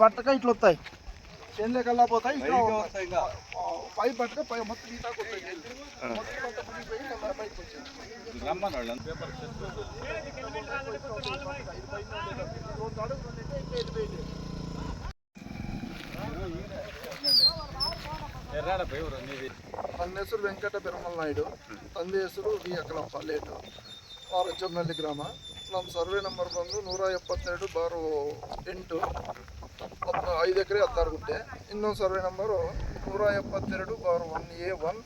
ఈ పట్టక ఇట్లా వస్తాయి చేనులకల్లా పోతాయి ఇట్లా ఆ, పై పట్టక పై మొత్తం ఈ దాకా వస్తాయి మొత్తం అంతా మునిగిపోయి మళ్ళా పైకి వచ్చాయి. ఇది పైన ఉండే ఇంకా వెళ్ళిపోయింది. ನನ್ನ ಹೆಸರು ವೆಂಕಟ ಬೆರಮಲ್ ನಾಯ್ಡು ತಂದೆ ಹೆಸರು ವಿ ಅಕಲಪ್ಪ ಲೇಟು ಆರಚಂನಲ್ಲಿ ಗ್ರಾಮ ನಮ್ಮ ಸರ್ವೆ ನಂಬರ್ ಬಂದು ನೂರ ಎಪ್ಪತ್ತೆರಡು ಬಾರು ಎಂಟು ಹತ್ತು ಐದು ಎಕರೆ, ಹತ್ತಾರು ಗುಂಟೆ. ಇನ್ನೊಂದು ಸರ್ವೆ ನಂಬರು ನೂರ ಎಪ್ಪತ್ತೆರಡು ಬಾರ್ ಒನ್ ಎ ಒನ್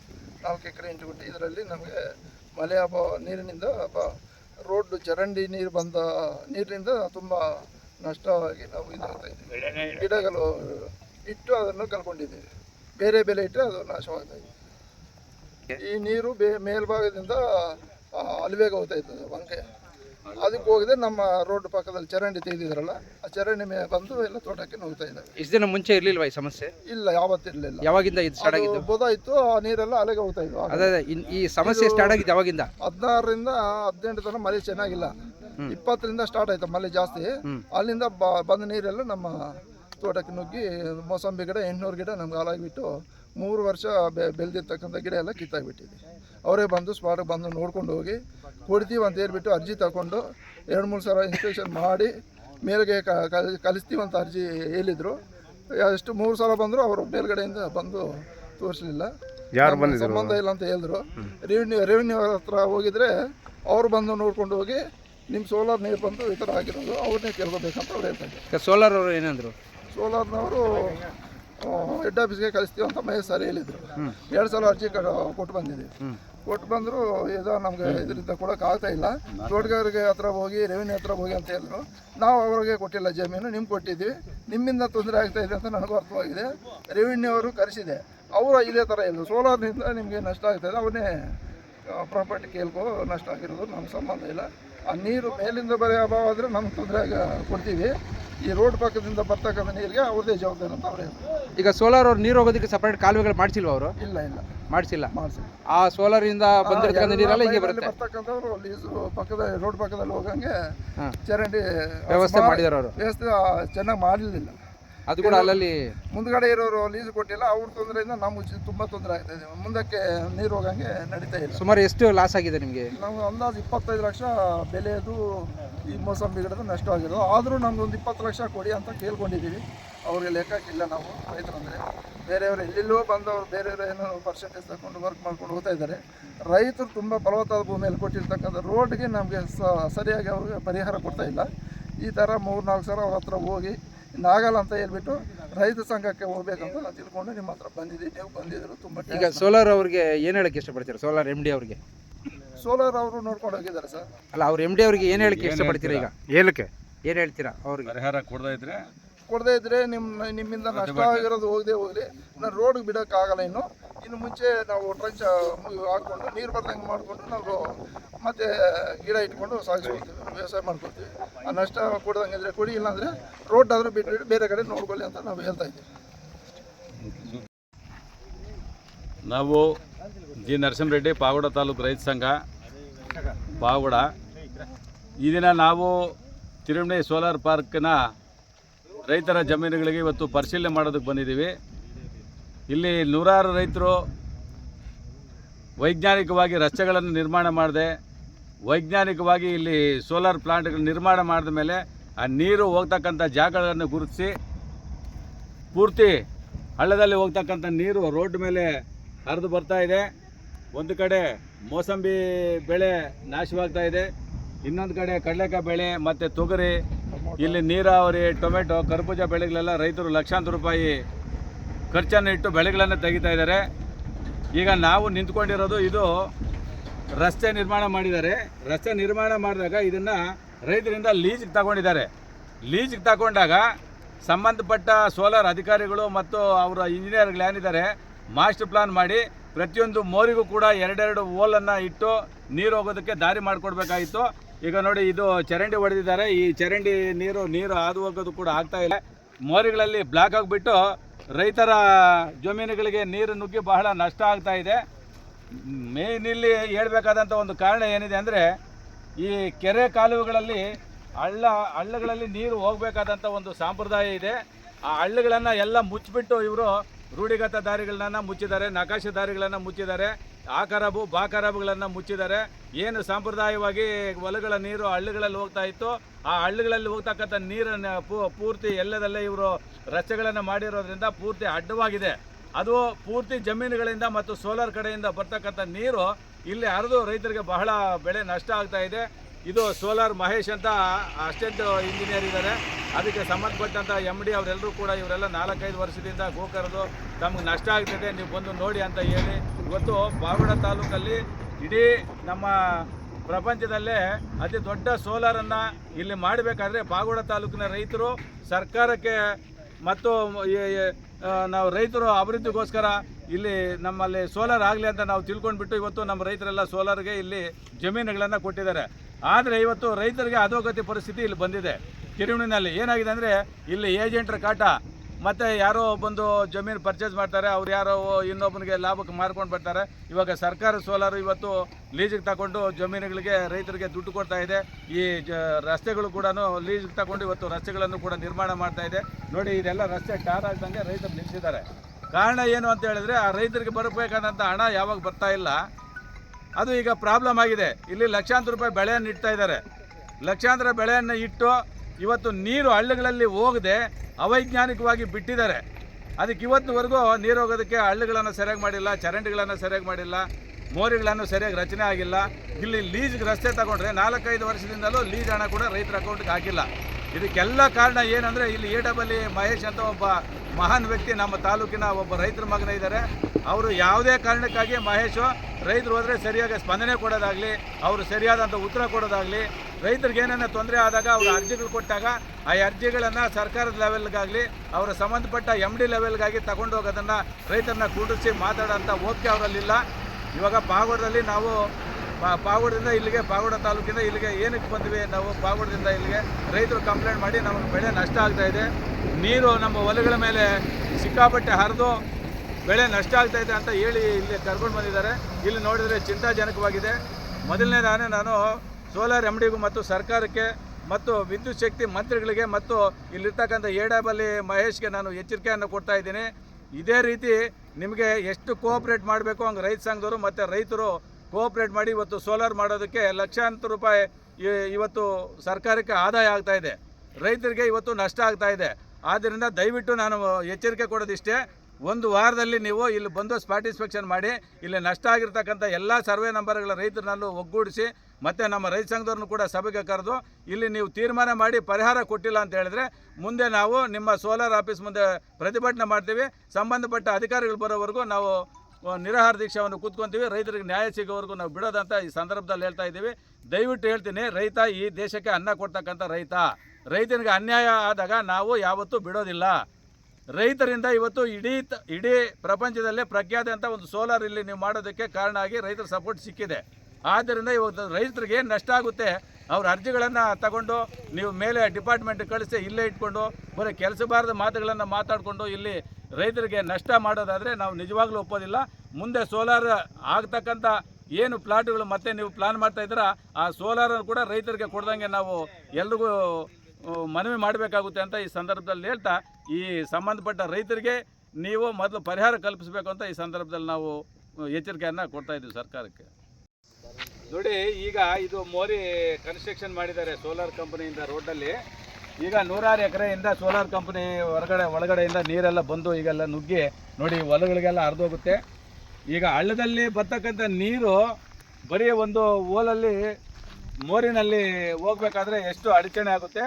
ನಾಲ್ಕು ಎಕರೆ ಎಂಟು ಗುಂಟೆ ಇದರಲ್ಲಿ ನಮಗೆ ಮಳೆ ಅಭಾವ ನೀರಿನಿಂದ ರೋಡ್ ಚರಂಡಿ ನೀರು ಬಂದ ನೀರಿನಿಂದ ತುಂಬ ನಷ್ಟವಾಗಿ ನಾವು ಇದಾಗ್ತಾ ಇದ್ದೀವಿ. ಗಿಡಗಳು ಇಟ್ಟು ಅದನ್ನು ಕಲ್ಕೊಂಡಿದ್ದೀವಿ. ಬೇರೆ ಬೆಲೆ ಇಟ್ಟರೆ ಅದು ನಾಶವಾಗ್ತಾ ಇದೆ. ಈ ನೀರು ಬೇ ಮೇಲ್ಭಾಗದಿಂದ ಅಲಿವೇಗ ಹೋಗ್ತಾ ಇರ್ತದೆ, ಬಂಕೆ. ಅದಕ್ಕೆ ಹೋಗಿದೆ ನಮ್ಮ ರೋಡ್ ಪಕ್ಕದಲ್ಲಿ ಚರಂಡಿ ತೆಗೆದಿದ್ರಲ್ಲ ಆ ಚರಂಡಿ ಮೇಲೆ ಬಂದು ಎಲ್ಲ ತೋಟಕ್ಕೆ ನುಗ್ತಾ ಇದ್ದಾರೆ. ಇಷ್ಟು ದಿನ ಮುಂಚೆ ಇರ್ಲಿಲ್ವಾ ಈ ಸಮಸ್ಯೆ? ಇಲ್ಲ ಯಾವತ್ತಿರಲಿಲ್ಲ ಯಾವಾಗಿಂದ ಇದು ಸ್ಟಾರ್ಟ್ ಆಗಿದ್ದು? ಬೋದಾಯ್ತು ಆ ನೀರೆಲ್ಲ ಅಲೆಗೆ ಹೋಗ್ತಾ ಇದ್ವು ಅದೇ ಅದೇ, ಇನ್- ಈ ಸಮಸ್ಯೆ ಸ್ಟಾರ್ಟ್ ಆಗಿದ್ದು ಯಾವಾಗಿಂದ? ಹದಿನಾರರಿಂದ ಹದಿನೆಂಟು ತನಕ ಮಳೆ ಚೆನ್ನಾಗಿಲ್ಲ. ಇಪ್ಪತ್ತರಿಂದ ಸ್ಟಾರ್ಟ್ ಆಯ್ತು ಮಳೆ ಜಾಸ್ತಿ. ಅಲ್ಲಿಂದ ಬ- ಬಂದ ನೀರೆಲ್ಲ ನಮ್ಮ ತೋಟಕ್ಕೆ ನುಗ್ಗಿ ಮೋಸಂಬಿ ಗಿಡ ಎಂಟ್ನೂರು ಗಿಡ ನಮ್ಗೆ ಹಾಳಾಗಿಬಿಟ್ಟು ಮೂರು ವರ್ಷ ಬೆ ಬೆಳೆದಿರ್ತಕ್ಕಂಥ ಗಿಡ ಎಲ್ಲ ಕಿತ್ತಾಗಿಬಿಟ್ಟಿದೆ. ಅವರೇ ಬಂದು ಸ್ಪಾಟ್ಗೆ ಬಂದು ನೋಡ್ಕೊಂಡು ಹೋಗಿ ಕೊಡ್ತೀವಿ ಅಂತ ಹೇಳ್ಬಿಟ್ಟು ಅರ್ಜಿ ತಗೊಂಡು ಎರಡು ಮೂರು ಸಾವಿರ ಇನ್ಸ್ಪೆಕ್ಷನ್ ಮಾಡಿ ಮೇಲ್ಗೆ ಅಂತ ಅರ್ಜಿ ಹೇಳಿದರು. ಎಷ್ಟು ಮೂರು ಸಾವಿರ ಬಂದರೂ ಅವರು ಮೇಲ್ಗಡೆಯಿಂದ ಬಂದು ತೋರಿಸಲಿಲ್ಲ. ಯಾರು ಬಂದ ಸಂಬಂಧ ಇಲ್ಲ ಅಂತ ಹೇಳಿದ್ರು. ರೆವಿನ್ಯೂ ರೆವಿನ್ಯೂ ಅವ್ರ ಹತ್ರ ಹೋಗಿದ್ರೆ ಅವ್ರು ಬಂದು ನೋಡ್ಕೊಂಡು ಹೋಗಿ ನಿಮ್ಮ ಸೋಲಾರ್ ನೀರು ಬಂದು ಈ ಥರ ಆಗಿರೋದು ಅವ್ರನ್ನೇ ಕೇಳ್ಕೊಬೇಕಂತ ಅವ್ರು ಹೇಳ್ತಾರೆ ಸೋಲಾರ್ ಅವರು ಏನಂದರು? ಸೋಲಾರ್ನವರು ಹೆಡ್ ಆಫೀಸ್ಗೆ ಕಳಿಸ್ತೀವಿ ಅಂತ ಮಹೇಶ್ ಸರ್ ಹೇಳಿದರು. ಎರಡು ಸಲ ಅರ್ಜಿ ಕ- ಕೊಟ್ಟು ಬಂದಿದ್ದೀವಿ. ಕೊಟ್ಟು ಬಂದರು ಇದು ನಮಗೆ ಇದರಿಂದ ಕೊಡೋಕೆ ಆಗ್ತಾ ಇಲ್ಲ. ತೋಟಗಾರಿಕೆ ಹತ್ರ ಹೋಗಿ ರೆವಿನ್ಯೂ ಹತ್ರ ಹೋಗಿ ಅಂತ ಹೇಳಿದ್ರು. ನಾವು ಅವ್ರಿಗೆ ಕೊಟ್ಟಿಲ್ಲ ಜಮೀನು ನಿಮ್ಗೆ ಕೊಟ್ಟಿದ್ವಿ. ನಿಮ್ಮಿಂದ ತೊಂದರೆ ಆಗ್ತಾ ಇದೆ ಅಂತ ನನಗೂ ಅರ್ಥವಾಗಿದೆ. ರೆವಿನ್ಯೂ ಅವರು ಕರೆಸಿದೆ. ಅವರು ಇದೇ ಥರ ಇಲ್ಲ ಸೋಲಾರ್ನಿಂದ ನಿಮಗೆ ನಷ್ಟ ಆಗ್ತಾ ಇದೆ. ಅವನ್ನೇ ಪ್ರಾಪರ್ಟಿ ಕೇಳ್ಕೊ ನಷ್ಟ ಆಗಿರೋದು ನಮ್ಗೆ ಸಂಬಂಧ ಇಲ್ಲ. ಆ ನೀರು ಮೇಲಿಂದ ಬರೆಯ ಅಭಾವ ಆದರೆ ನಮ್ಗೆ ತೊಂದರೆ ಕೊಡ್ತೀವಿ. ಈ ರೋಡ್ ಪಕ್ಕದಿಂದ ಬರ್ತಕ್ಕಂಥ ನೀರಿಗೆ ಅವ್ರದೇ ಜವಾಬ್ದಾರಿ ಅಂತ ಅವ್ರು ಈಗ ಸೋಲಾರ್ ಅವ್ರು ನೀರು ಹೋಗೋದಕ್ಕೆ ಸಪ್ರೇಟ್ ಕಾಲುವೆಗಳು ಮಾಡಿಸಿಲ್ವ ಅವರು? ಇಲ್ಲ ಇಲ್ಲ. ಮಾಡಿಸಿಲ್ಲ. ಮಾಡಿಸಿ ಆ ಸೋಲಾರ್ ಇಂದ ಬಂದಿರತಕ್ಕಂತ ನೀರೆಲ್ಲ ಹೀಗೆ ಬರುತ್ತೆ. ಬರ್ತಕ್ಕಂಥವ್ರು ಪಕ್ಕದ ರೋಡ್ ಪಕ್ಕದಲ್ಲಿ ಹೋಗಂಗೆ ಚರಂಡಿ ವ್ಯವಸ್ಥೆ ಮಾಡಿದಾರೆ ಅವರು. ವ್ಯವಸ್ಥೆ ಚೆನ್ನಾಗಿ ಮಾಡಲಿಲ್ಲ. ಅದು ಕೂಡ ಅಲ್ಲಲ್ಲಿ ಮುಂದ್ಗಡೆ ಇರೋರು ಲೀಸ್ ಕೊಟ್ಟಿಲ್ಲ ಅವ್ರ ತೊಂದರೆಯಿಂದ ನಮ್ಗೆ ತುಂಬಾ ತೊಂದರೆ ಆಗ್ತಾ ಇದೆ ಮುಂದಕ್ಕೆ ನೀರು ಹೋಗಂಗೆ ನಡೀತಾ ಇಲ್ಲ. ಸುಮಾರು ಎಷ್ಟು ಲಾಸ್ ಆಗಿದೆ ನಿಮಗೆ? ನಾವು ಅಂದಾಜು ಇಪ್ಪತ್ತೈದು ಲಕ್ಷ ಬೆಲೆಯದು ಈ ಮೋಸಂಬಿ ನಷ್ಟ ನಷ್ಟವಾಗಿರೋದು ಆದರೂ ನಮ್ದೊಂದು ಇಪ್ಪತ್ತು ಲಕ್ಷ ಕೊಡಿ ಅಂತ ಕೇಳ್ಕೊಂಡಿದ್ದೀವಿ. ಅವ್ರಿಗೆ ಲೆಕ್ಕಕ್ಕಿಲ್ಲ ನಾವು ರೈತರಂದರೆ ಬೇರೆಯವರು ಎಲ್ಲೆಲ್ಲೋ ಬಂದವರು ಬೇರೆಯವರು ಏನೋ ಪರ್ಸೆಂಟೇಜ್ ತಗೊಂಡು ವರ್ಕ್ ಮಾಡ್ಕೊಂಡು ಹೋಗ್ತಾ ಇದ್ದಾರೆ. ರೈತರು ತುಂಬ ಫಲವತ್ತಾದ ಭೂಮಿಯಲ್ಲಿ ಕೊಟ್ಟಿರ್ತಕ್ಕಂಥ ರೋಡ್ಗೆ ನಮಗೆ ಸರಿಯಾಗಿ ಅವ್ರಿಗೆ ಪರಿಹಾರ ಕೊಡ್ತಾ ಇಲ್ಲ. ಈ ಥರ ಮೂರು ನಾಲ್ಕು ಸಾವಿರ ಅವ್ರ ಹತ್ರ ಹೋಗಿ ನಾಗಲ್ಲ ಅಂತ ಹೇಳ್ಬಿಟ್ಟು ರೈತ ಸಂಘಕ್ಕೆ ಹೋಗ್ಬೇಕಂತ ನಾನು ತಿಳ್ಕೊಂಡು ನಿಮ್ಮ ಹತ್ರ ಬಂದಿದ್ದೀನಿ. ನೀವು ಬಂದಿದ್ರು ತುಂಬ ಈಗ ಸೋಲಾರ್ ಅವ್ರಿಗೆ ಏನು ಹೇಳಕ್ಕೆ ಇಷ್ಟಪಡ್ತೀರಾ? ಸೋಲಾರ್ ಎಂ ಡಿ ಅವ್ರಿಗೆ? ಸೋಲಾರ್ ಅವರು ನೋಡ್ಕೊಂಡು ಹೋಗಿದ್ದಾರೆ ಸರ್. ಅಲ್ಲ ಅವ್ರ ಎಂ ಡಿ ಅವ್ರಿಗೆ ಏನು ಹೇಳಕ್ಕೆ ಇಷ್ಟಪಡ್ತೀರಾ ಈಗ? ಏನಕ್ಕೆ ಏನು ಹೇಳ್ತೀರಾ ಅವ್ರಿಗೆ? ಪರಿಹಾರ ಕೊಡ್ತಾ ಇದ್ರೆ ಕೊಡದೇ ಇದ್ರೆ ನಿಮ್ಮ ನಿಮ್ಮಿಂದ ನಷ್ಟ ಆಗಿರೋದು ಹೋಗದೆ ಹೋಗಲಿ ನಾನು ರೋಡ್ಗೆ ಬಿಡೋಕ್ಕಾಗಲ್ಲ ಇನ್ನು. ಇನ್ನು ಮುಂಚೆ ನಾವು ಟ್ರಂಚ್ ಹಾಕ್ಕೊಂಡು ನೀರು ಬರ್ದಂಗೆ ಮಾಡಿಕೊಂಡು ನಾವು ಮತ್ತೆ ಗಿಡ ಇಟ್ಕೊಂಡು ಸಾಗಿಸ್ಕೊಳ್ತೀವಿ ವ್ಯವಸಾಯ ಮಾಡ್ಕೊಳ್ತೀವಿ. ಆ ನಷ್ಟ ಕೊಡ್ದಂಗೆ ಇದ್ರೆ ಕೊಡಿ ಇಲ್ಲಾಂದರೆ ರೋಡ್ ಆದರೂ ಬಿಟ್ಟು ಬೇರೆ ಕಡೆ ನೋಡ್ಕೊಳ್ಳಿ ಅಂತ ನಾವು ಹೇಳ್ತಾ ಇದ್ದೀವಿ. ನಾವು ಜಿ. ನರಸಿಂಹರೆಡ್ಡಿ ಪಾವಗಡ ತಾಲೂಕು ರೈತ ಸಂಘ ಪಾವಗಡ. ಈ ದಿನ ನಾವು ತಿರುಮಣಿ ಸೋಲಾರ್ ಪಾರ್ಕ್ನ ರೈತರ ಜಮೀನುಗಳಿಗೆ ಇವತ್ತು ಪರಿಶೀಲನೆ ಮಾಡೋದಕ್ಕೆ ಬಂದಿದ್ದೀವಿ. ಇಲ್ಲಿ ನೂರಾರು ರೈತರು ವೈಜ್ಞಾನಿಕವಾಗಿ ರಸ್ತೆಗಳನ್ನು ನಿರ್ಮಾಣ ಮಾಡಿದೆ, ವೈಜ್ಞಾನಿಕವಾಗಿ ಇಲ್ಲಿ ಸೋಲಾರ್ ಪ್ಲಾಂಟ್ಗಳು ನಿರ್ಮಾಣ ಮಾಡಿದ ಮೇಲೆ ಆ ನೀರು ಹೋಗ್ತಕ್ಕಂಥ ಜಾಗಗಳನ್ನು ಗುರುತಿಸಿ, ಪೂರ್ತಿ ಹಳ್ಳದಲ್ಲಿ ಹೋಗ್ತಕ್ಕಂಥ ನೀರು ರೋಡ್ ಮೇಲೆ ಹರಿದು ಬರ್ತಾ ಇದೆ. ಒಂದು ಕಡೆ ಮೋಸಂಬಿ ಬೆಳೆ ನಾಶವಾಗ್ತಾ ಇದೆ. ಇನ್ನೊಂದು ಕಡೆ ಕಡಲೆಕಾಯಿ ಬೆಳೆ ಮತ್ತು ತೊಗರಿ ಇಲ್ಲಿ ನೀರಾವರಿ, ಟೊಮೆಟೊ, ಕರ್ಬೂಜ ಬೆಳೆಗಳೆಲ್ಲ ರೈತರು ಲಕ್ಷಾಂತರ ರೂಪಾಯಿ ಖರ್ಚನ್ನು ಇಟ್ಟು ಬೆಳೆಗಳನ್ನು ತೆಗಿತಾ ಇದ್ದಾರೆ. ಈಗ ನಾವು ನಿಂತ್ಕೊಂಡಿರೋದು ಇದು ರಸ್ತೆ ನಿರ್ಮಾಣ ಮಾಡಿದ್ದಾರೆ. ರಸ್ತೆ ನಿರ್ಮಾಣ ಮಾಡಿದಾಗ ಇದನ್ನು ರೈತರಿಂದ ಲೀಜ್ಗೆ ತಗೊಂಡಿದ್ದಾರೆ. ಲೀಜ್ಗೆ ತಗೊಂಡಾಗ ಸಂಬಂಧಪಟ್ಟ ಸೋಲಾರ್ ಅಧಿಕಾರಿಗಳು ಮತ್ತು ಅವರ ಇಂಜಿನಿಯರ್ಗಳು ಏನಿದ್ದಾರೆ, ಮಾಸ್ಟರ್ ಪ್ಲಾನ್ ಮಾಡಿ ಪ್ರತಿಯೊಂದು ಮೋರಿಗೂ ಕೂಡ ಎರಡೆರಡು ಓಲನ್ನು ಇಟ್ಟು ನೀರು ಹೋಗೋದಕ್ಕೆ ದಾರಿ ಮಾಡಿಕೊಡ್ಬೇಕಾಗಿತ್ತು. ಈಗ ನೋಡಿ ಇದು ಚರಂಡಿ ಹೊಡೆದಿದ್ದಾರೆ ಈ ಚರಂಡಿ ನೀರು ನೀರು ಹಾದು ಹೋಗೋದು ಕೂಡ ಆಗ್ತಾ ಇಲ್ಲ. ಮೋರಿಗಳಲ್ಲಿ ಬ್ಲಾಕ್ ಆಗಿಬಿಟ್ಟು ರೈತರ ಜಮೀನುಗಳಿಗೆ ನೀರು ನುಗ್ಗಿ ಬಹಳ ನಷ್ಟ ಆಗ್ತಾ ಇದೆ. ಮೇನ್ ಇಲ್ಲಿ ಹೇಳಬೇಕಾದಂಥ ಒಂದು ಕಾರಣ ಏನಿದೆ ಅಂದರೆ, ಈ ಕೆರೆ ಕಾಲುವೆಗಳಲ್ಲಿ ಹಳ್ಳ, ಹಳ್ಳಗಳಲ್ಲಿ ನೀರು ಹೋಗಬೇಕಾದಂಥ ಒಂದು ಸಂಪ್ರದಾಯ ಇದೆ. ಆ ಹಳ್ಳಗಳನ್ನು ಎಲ್ಲ ಮುಚ್ಚಿಬಿಟ್ಟು ಇವರು ರೂಢಿಗತ ದಾರಿಗಳನ್ನ ಮುಚ್ಚಿದ್ದಾರೆ, ನಕಾಶೆ ದಾರಿಗಳನ್ನು ಮುಚ್ಚಿದ್ದಾರೆ. ಆ ಖರಾಬು ಬಾ ಖರಾಬುಗಳನ್ನು ಮುಚ್ಚಿದ್ದಾರೆ. ಏನು ಸಾಂಪ್ರದಾಯವಾಗಿ ಹೊಲಗಳ ನೀರು ಹಳ್ಳಿಗಳಲ್ಲಿ ಹೋಗ್ತಾ ಇತ್ತು. ಆ ಹಳ್ಳಿಗಳಲ್ಲಿ ಹೋಗ್ತಕ್ಕಂಥ ನೀರನ್ನು ಪೂರ್ತಿ ಎಲ್ಲದಲ್ಲೇ ಇವರು ರಸ್ತೆಗಳನ್ನು ಮಾಡಿರೋದ್ರಿಂದ ಪೂರ್ತಿ ಅಡ್ಡವಾಗಿದೆ. ಅದು ಪೂರ್ತಿ ಜಮೀನುಗಳಿಂದ ಮತ್ತು ಸೋಲಾರ್ ಕಡೆಯಿಂದ ಬರ್ತಕ್ಕಂಥ ನೀರು ಇಲ್ಲಿ ಹರಿದು ರೈತರಿಗೆ ಬಹಳ ಬೆಳೆ ನಷ್ಟ ಆಗ್ತಾ ಇದೆ. ಇದು ಸೋಲಾರ್ ಮಹೇಶ್ ಅಂತ ಅಸಿಸ್ಟೆಂಟ್ ಇಂಜಿನಿಯರ್ ಇದ್ದಾರೆ. ಅದಕ್ಕೆ ಸಂಬಂಧಪಟ್ಟಂಥ ಎಂ ಡಿ ಅವರೆಲ್ಲರೂ ಕೂಡ ಇವರೆಲ್ಲ ನಾಲ್ಕೈದು ವರ್ಷದಿಂದ ಗೋಕರದು ತಮಗೆ ನಷ್ಟ ಆಗ್ತದೆ, ನೀವು ಬಂದು ನೋಡಿ ಅಂತ ಹೇಳಿ. ಇವತ್ತು ಬಾಗುಡ ತಾಲೂಕಲ್ಲಿ ಇಡೀ ನಮ್ಮ ಪ್ರಪಂಚದಲ್ಲೇ ಅತಿ ದೊಡ್ಡ ಸೋಲಾರನ್ನು ಇಲ್ಲಿ ಮಾಡಬೇಕಾದ್ರೆ ಪಾಗೋಡ ತಾಲೂಕಿನ ರೈತರು ಸರ್ಕಾರಕ್ಕೆ ಮತ್ತು ನಾವು ರೈತರು ಅಭಿವೃದ್ಧಿಗೋಸ್ಕರ ಇಲ್ಲಿ ನಮ್ಮಲ್ಲಿ ಸೋಲಾರ್ ಆಗಲಿ ಅಂತ ನಾವು ತಿಳ್ಕೊಂಡ್ಬಿಟ್ಟು ಇವತ್ತು ನಮ್ಮ ರೈತರೆಲ್ಲ ಸೋಲಾರ್ಗೆ ಇಲ್ಲಿ ಜಮೀನುಗಳನ್ನು ಕೊಟ್ಟಿದ್ದಾರೆ. ಆದರೆ ಇವತ್ತು ರೈತರಿಗೆ ಅಧೋಗತಿ ಪರಿಸ್ಥಿತಿ ಇಲ್ಲಿ ಬಂದಿದೆ. ಕಿರುಣಿನಲ್ಲಿ ಏನಾಗಿದೆ ಅಂದರೆ ಇಲ್ಲಿ ಏಜೆಂಟ್ರ ಕಾಟ, ಮತ್ತು ಯಾರೋ ಬಂದು ಜಮೀನು ಪರ್ಚೇಸ್ ಮಾಡ್ತಾರೆ, ಅವ್ರು ಯಾರೋ ಇನ್ನೊಬ್ಬನಿಗೆ ಲಾಭಕ್ಕೆ ಮಾರ್ಕೊಂಡು ಬರ್ತಾರೆ. ಇವಾಗ ಸರ್ಕಾರ ಸೋಲಾರು ಇವತ್ತು ಲೀಸಿಗೆ ತಗೊಂಡು ಜಮೀನುಗಳಿಗೆ ರೈತರಿಗೆ ದುಡ್ಡು ಕೊಡ್ತಾ ಇದೆ. ಈ ಜ, ರಸ್ತೆಗಳು ಕೂಡ ಲೀಸಿಗೆ ತಗೊಂಡು ಇವತ್ತು ರಸ್ತೆಗಳನ್ನು ಕೂಡ ನಿರ್ಮಾಣ ಮಾಡ್ತಾ ಇದೆ. ನೋಡಿ, ಇದೆಲ್ಲ ರಸ್ತೆ ಟಾರ್ ಆಗ್ದಂಗೆ ರೈತರು ನಿಲ್ಲಿಸಿದ್ದಾರೆ ಕಾರಣ ಏನು ಅಂತ ಹೇಳಿದ್ರೆ ಆ ರೈತರಿಗೆ ಬರಬೇಕಾದಂಥ ಹಣ ಯಾವಾಗ ಬರ್ತಾ ಇಲ್ಲ. ಅದು ಈಗ ಪ್ರಾಬ್ಲಮ್ ಆಗಿದೆ. ಇಲ್ಲಿ ಲಕ್ಷಾಂತರ ರೂಪಾಯಿ ಬೆಳೆಯನ್ನು ಇಡ್ತಾ ಇದ್ದಾರೆ. ಲಕ್ಷಾಂತರ ಬೆಳೆಯನ್ನು ಇಟ್ಟು ಇವತ್ತು ನೀರು ಹಳ್ಳಿಗಳಲ್ಲಿ ಹೋಗದೆ ಅವೈಜ್ಞಾನಿಕವಾಗಿ ಬಿಟ್ಟಿದ್ದಾರೆ. ಅದಕ್ಕೆ ಇವತ್ತಿನವರೆಗೂ ನೀರು ಹೋಗೋದಕ್ಕೆ ಹಳ್ಳಿಗಳನ್ನು ಸರಿಯಾಗಿ ಮಾಡಿಲ್ಲ, ಚರಂಡಿಗಳನ್ನು ಸರಿಯಾಗಿ ಮಾಡಿಲ್ಲ, ಮೋರಿಗಳನ್ನು ಸರಿಯಾಗಿ ರಚನೆ ಆಗಿಲ್ಲ. ಇಲ್ಲಿ ಲೀಜ್ಗೆ ರಸ್ತೆ ತಗೊಂಡ್ರೆ ನಾಲ್ಕೈದು ವರ್ಷದಿಂದಲೂ ಲೀಜ್ ಹಣ ಕೂಡ ರೈತರ ಅಕೌಂಟ್ಗೆ ಹಾಕಿಲ್ಲ. ಇದಕ್ಕೆಲ್ಲ ಕಾರಣ ಏನಂದರೆ ಇಲ್ಲಿ ಎ ಡಬಲ್ಲಿ ಮಹೇಶ್ ಅಂತ ಒಬ್ಬ ಮಹಾನ್ ವ್ಯಕ್ತಿ ನಮ್ಮ ತಾಲೂಕಿನ ಒಬ್ಬ ರೈತರ ಮಗನ ಇದ್ದಾರೆ. ಅವರು ಯಾವುದೇ ಕಾರಣಕ್ಕಾಗಿ ಮಹೇಶು ರೈತರು ಹೋದರೆ ಸರಿಯಾಗಿ ಸ್ಪಂದನೆ ಕೊಡೋದಾಗಲಿ, ಅವರು ಸರಿಯಾದಂಥ ಉತ್ತರ ಕೊಡೋದಾಗಲಿ, ರೈತರಿಗೆ ಏನೇನೋ ತೊಂದರೆ ಆದಾಗ ಅವರು ಅರ್ಜಿಗಳು ಕೊಟ್ಟಾಗ ಆ ಅರ್ಜಿಗಳನ್ನು ಸರ್ಕಾರದ ಲೆವೆಲ್ಗಾಗಲಿ ಅವರ ಸಂಬಂಧಪಟ್ಟ ಎಂ ಡಿ ಲೆವೆಲ್ಗಾಗಿ ತಗೊಂಡೋಗೋದನ್ನು ರೈತರನ್ನ ಕೂಡಿಸಿ ಮಾತಾಡೋಂಥ ಓಕೆ ಅವರಲ್ಲಿಲ್ಲ. ಇವಾಗ ಪಾಗೋಡದಲ್ಲಿ ನಾವು ಪಾಗೋಡದಿಂದ ಇಲ್ಲಿಗೆ ಪಾಗೋಡ ತಾಲೂಕಿಂದ ಇಲ್ಲಿಗೆ ಏನಕ್ಕೆ ಬಂದ್ವಿ? ನಾವು ಪಾಗೋಡದಿಂದ ಇಲ್ಲಿಗೆ ರೈತರು ಕಂಪ್ಲೇಂಟ್ ಮಾಡಿ ನಮಗೆ ಬೆಳೆ ನಷ್ಟ ಆಗ್ತಾ ಇದೆ. ನೀರು ನಮ್ಮ ಹೊಲಗಳ ಮೇಲೆ ಸಿಕ್ಕಾಪಟ್ಟೆ ಹರಿದು ಬೆಳೆ ನಷ್ಟ ಆಗ್ತಾ ಇದೆ ಅಂತ ಹೇಳಿ ಇಲ್ಲಿ ಕರ್ಕೊಂಡು ಬಂದಿದ್ದಾರೆ. ಇಲ್ಲಿ ನೋಡಿದರೆ ಚಿಂತಾಜನಕವಾಗಿದೆ. ಮೊದಲನೇದಾನೆ ನಾನು ಸೋಲಾರ್ ಎಮ್ಡಿಗೂ ಮತ್ತು ಸರ್ಕಾರಕ್ಕೆ ಮತ್ತು ವಿದ್ಯುತ್ ಶಕ್ತಿ ಮಂತ್ರಿಗಳಿಗೆ ಮತ್ತು ಇಲ್ಲಿರ್ತಕ್ಕಂಥ ಏಡಾಬಲ್ಲಿ ಮಹೇಶ್ಗೆ ನಾನು ಎಚ್ಚರಿಕೆಯನ್ನು ಕೊಡ್ತಾ ಇದ್ದೀನಿ. ಇದೇ ರೀತಿ ನಿಮಗೆ ಎಷ್ಟು ಕೋಆಪ್ರೇಟ್ ಮಾಡಬೇಕು ಹಂಗೆ ರೈತ ಸಂಘದವರು ಮತ್ತು ರೈತರು ಕೋಆಪ್ರೇಟ್ ಮಾಡಿ ಇವತ್ತು ಸೋಲಾರ್ ಮಾಡೋದಕ್ಕೆ ಲಕ್ಷಾಂತರ ರೂಪಾಯಿ ಇವತ್ತು ಸರ್ಕಾರಕ್ಕೆ ಆದಾಯ ಆಗ್ತಾ ಇದೆ. ರೈತರಿಗೆ ಇವತ್ತು ನಷ್ಟ ಆಗ್ತಾ ಇದೆ. ಆದ್ದರಿಂದ ದಯವಿಟ್ಟು ನಾನು ಎಚ್ಚರಿಕೆ ಕೊಡೋದಿಷ್ಟೇ ಒಂದು ವಾರದಲ್ಲಿ ನೀವು ಇಲ್ಲಿ ಬಂದು ಸ್ಪಾಟ್ ಇನ್ಸ್ಪೆಕ್ಷನ್ ಮಾಡಿ, ಇಲ್ಲಿ ನಷ್ಟ ಆಗಿರ್ತಕ್ಕಂಥ ಎಲ್ಲ ಸರ್ವೆ ನಂಬರ್ಗಳ ರೈತರನ್ನಲ್ಲೂ ಒಗ್ಗೂಡಿಸಿ, ಮತ್ತು ನಮ್ಮ ರೈತ ಸಂಘದವ್ರನ್ನು ಕೂಡ ಸಭೆಗೆ ಕರೆದು, ಇಲ್ಲಿ ನೀವು ತೀರ್ಮಾನ ಮಾಡಿ ಪರಿಹಾರ ಕೊಟ್ಟಿಲ್ಲ ಅಂತ ಹೇಳಿದ್ರೆ, ಮುಂದೆ ನಾವು ನಿಮ್ಮ ಸೋಲಾರ್ ಆಫೀಸ್ ಮುಂದೆ ಪ್ರತಿಭಟನೆ ಮಾಡ್ತೀವಿ. ಸಂಬಂಧಪಟ್ಟ ಅಧಿಕಾರಿಗಳು ಬರೋವರೆಗೂ ನಾವು ನಿರಾಹಾರ ದೀಕ್ಷೆಯನ್ನು ಕೂತ್ಕೊಂತೀವಿ. ರೈತರಿಗೆ ನ್ಯಾಯ ಸಿಗೋವರೆಗೂ ನಾವು ಬಿಡೋದಂತ ಈ ಸಂದರ್ಭದಲ್ಲಿ ಹೇಳ್ತಾ ಇದ್ದೀವಿ. ದಯವಿಟ್ಟು ಹೇಳ್ತೀನಿ, ರೈತ ಈ ದೇಶಕ್ಕೆ ಅನ್ನ ಕೊಡ್ತಕ್ಕಂಥ ರೈತ. ರೈತನಿಗೆ ಅನ್ಯಾಯ ಆದಾಗ ನಾವು ಯಾವತ್ತೂ ಬಿಡೋದಿಲ್ಲ. ರೈತರಿಂದ ಇವತ್ತು ಇಡೀ ಇಡೀ ಪ್ರಪಂಚದಲ್ಲೇ ಪ್ರಖ್ಯಾತಿ ಅಂತ ಒಂದು ಸೋಲಾರ್ ಇಲ್ಲಿ ನೀವು ಮಾಡೋದಕ್ಕೆ ಕಾರಣ ಆಗಿ ರೈತರ ಸಪೋರ್ಟ್ ಸಿಕ್ಕಿದೆ. ಆದ್ದರಿಂದ ಇವತ್ತು ರೈತರಿಗೆ ಏನು ನಷ್ಟ ಆಗುತ್ತೆ. ಅವ್ರ ಅರ್ಜಿಗಳನ್ನು ತಗೊಂಡು ನೀವು ಮೇಲೆ ಡಿಪಾರ್ಟ್ಮೆಂಟ್ ಕಳಿಸಿ ಇಲ್ಲೇ ಇಟ್ಕೊಂಡು ಬರೀ ಕೆಲಸ ಬಾರದ ಮಾತುಗಳನ್ನು ಮಾತಾಡಿಕೊಂಡು ಇಲ್ಲಿ ರೈತರಿಗೆ ನಷ್ಟ ಮಾಡೋದಾದರೆ ನಾವು ನಿಜವಾಗ್ಲೂ ಒಪ್ಪೋದಿಲ್ಲ. ಮುಂದೆ ಸೋಲಾರ್ ಆಗ್ತಕ್ಕಂಥ ಏನು ಪ್ಲಾಟ್ಗಳು ಮತ್ತೆ ನೀವು ಪ್ಲಾನ್ ಮಾಡ್ತಾ ಇದ್ದೀರಾ, ಆ ಸೋಲಾರನ್ನು ಕೂಡ ರೈತರಿಗೆ ಕೊಡ್ದಂಗೆ ನಾವು ಎಲ್ರಿಗೂ ಮನವಿ ಮಾಡಬೇಕಾಗುತ್ತೆ ಅಂತ ಈ ಸಂದರ್ಭದಲ್ಲಿ ಹೇಳ್ತಾ, ಈ ಸಂಬಂಧಪಟ್ಟ ರೈತರಿಗೆ ನೀವು ಮೊದಲು ಪರಿಹಾರ ಕಲ್ಪಿಸಬೇಕು ಅಂತ ಈ ಸಂದರ್ಭದಲ್ಲಿ ನಾವು ಎಚ್ಚರಿಕೆಯನ್ನು ಕೊಡ್ತಾ ಇದ್ದೀವಿ ಸರ್ಕಾರಕ್ಕೆ. ನೋಡಿ, ಈಗ ಇದು ಮೋರಿ ಕನ್ಸ್ಟ್ರಕ್ಷನ್ ಮಾಡಿದ್ದಾರೆ ಸೋಲಾರ್ ಕಂಪನಿಯಿಂದ ರೋಡಲ್ಲಿ ಈಗ ನೂರಾರು ಎಕರೆಯಿಂದ ಸೋಲಾರ್ ಕಂಪನಿ ಹೊರಗಡೆ, ಒಳಗಡೆಯಿಂದ ನೀರೆಲ್ಲ ಬಂದು ಈಗೆಲ್ಲ ನುಗ್ಗಿ ನೋಡಿ ಹೊಲಗಳಿಗೆಲ್ಲ ಹರಿದೋಗುತ್ತೆ. ಈಗ ಹಳ್ಳದಲ್ಲಿ ಬರ್ತಕ್ಕಂಥ ನೀರು ಬರೀ ಒಂದು ಓಲಲ್ಲಿ ಮೋರಿನಲ್ಲಿ ಹೋಗ್ಬೇಕಾದ್ರೆ ಎಷ್ಟು ಅಡಚಣೆ ಆಗುತ್ತೆ.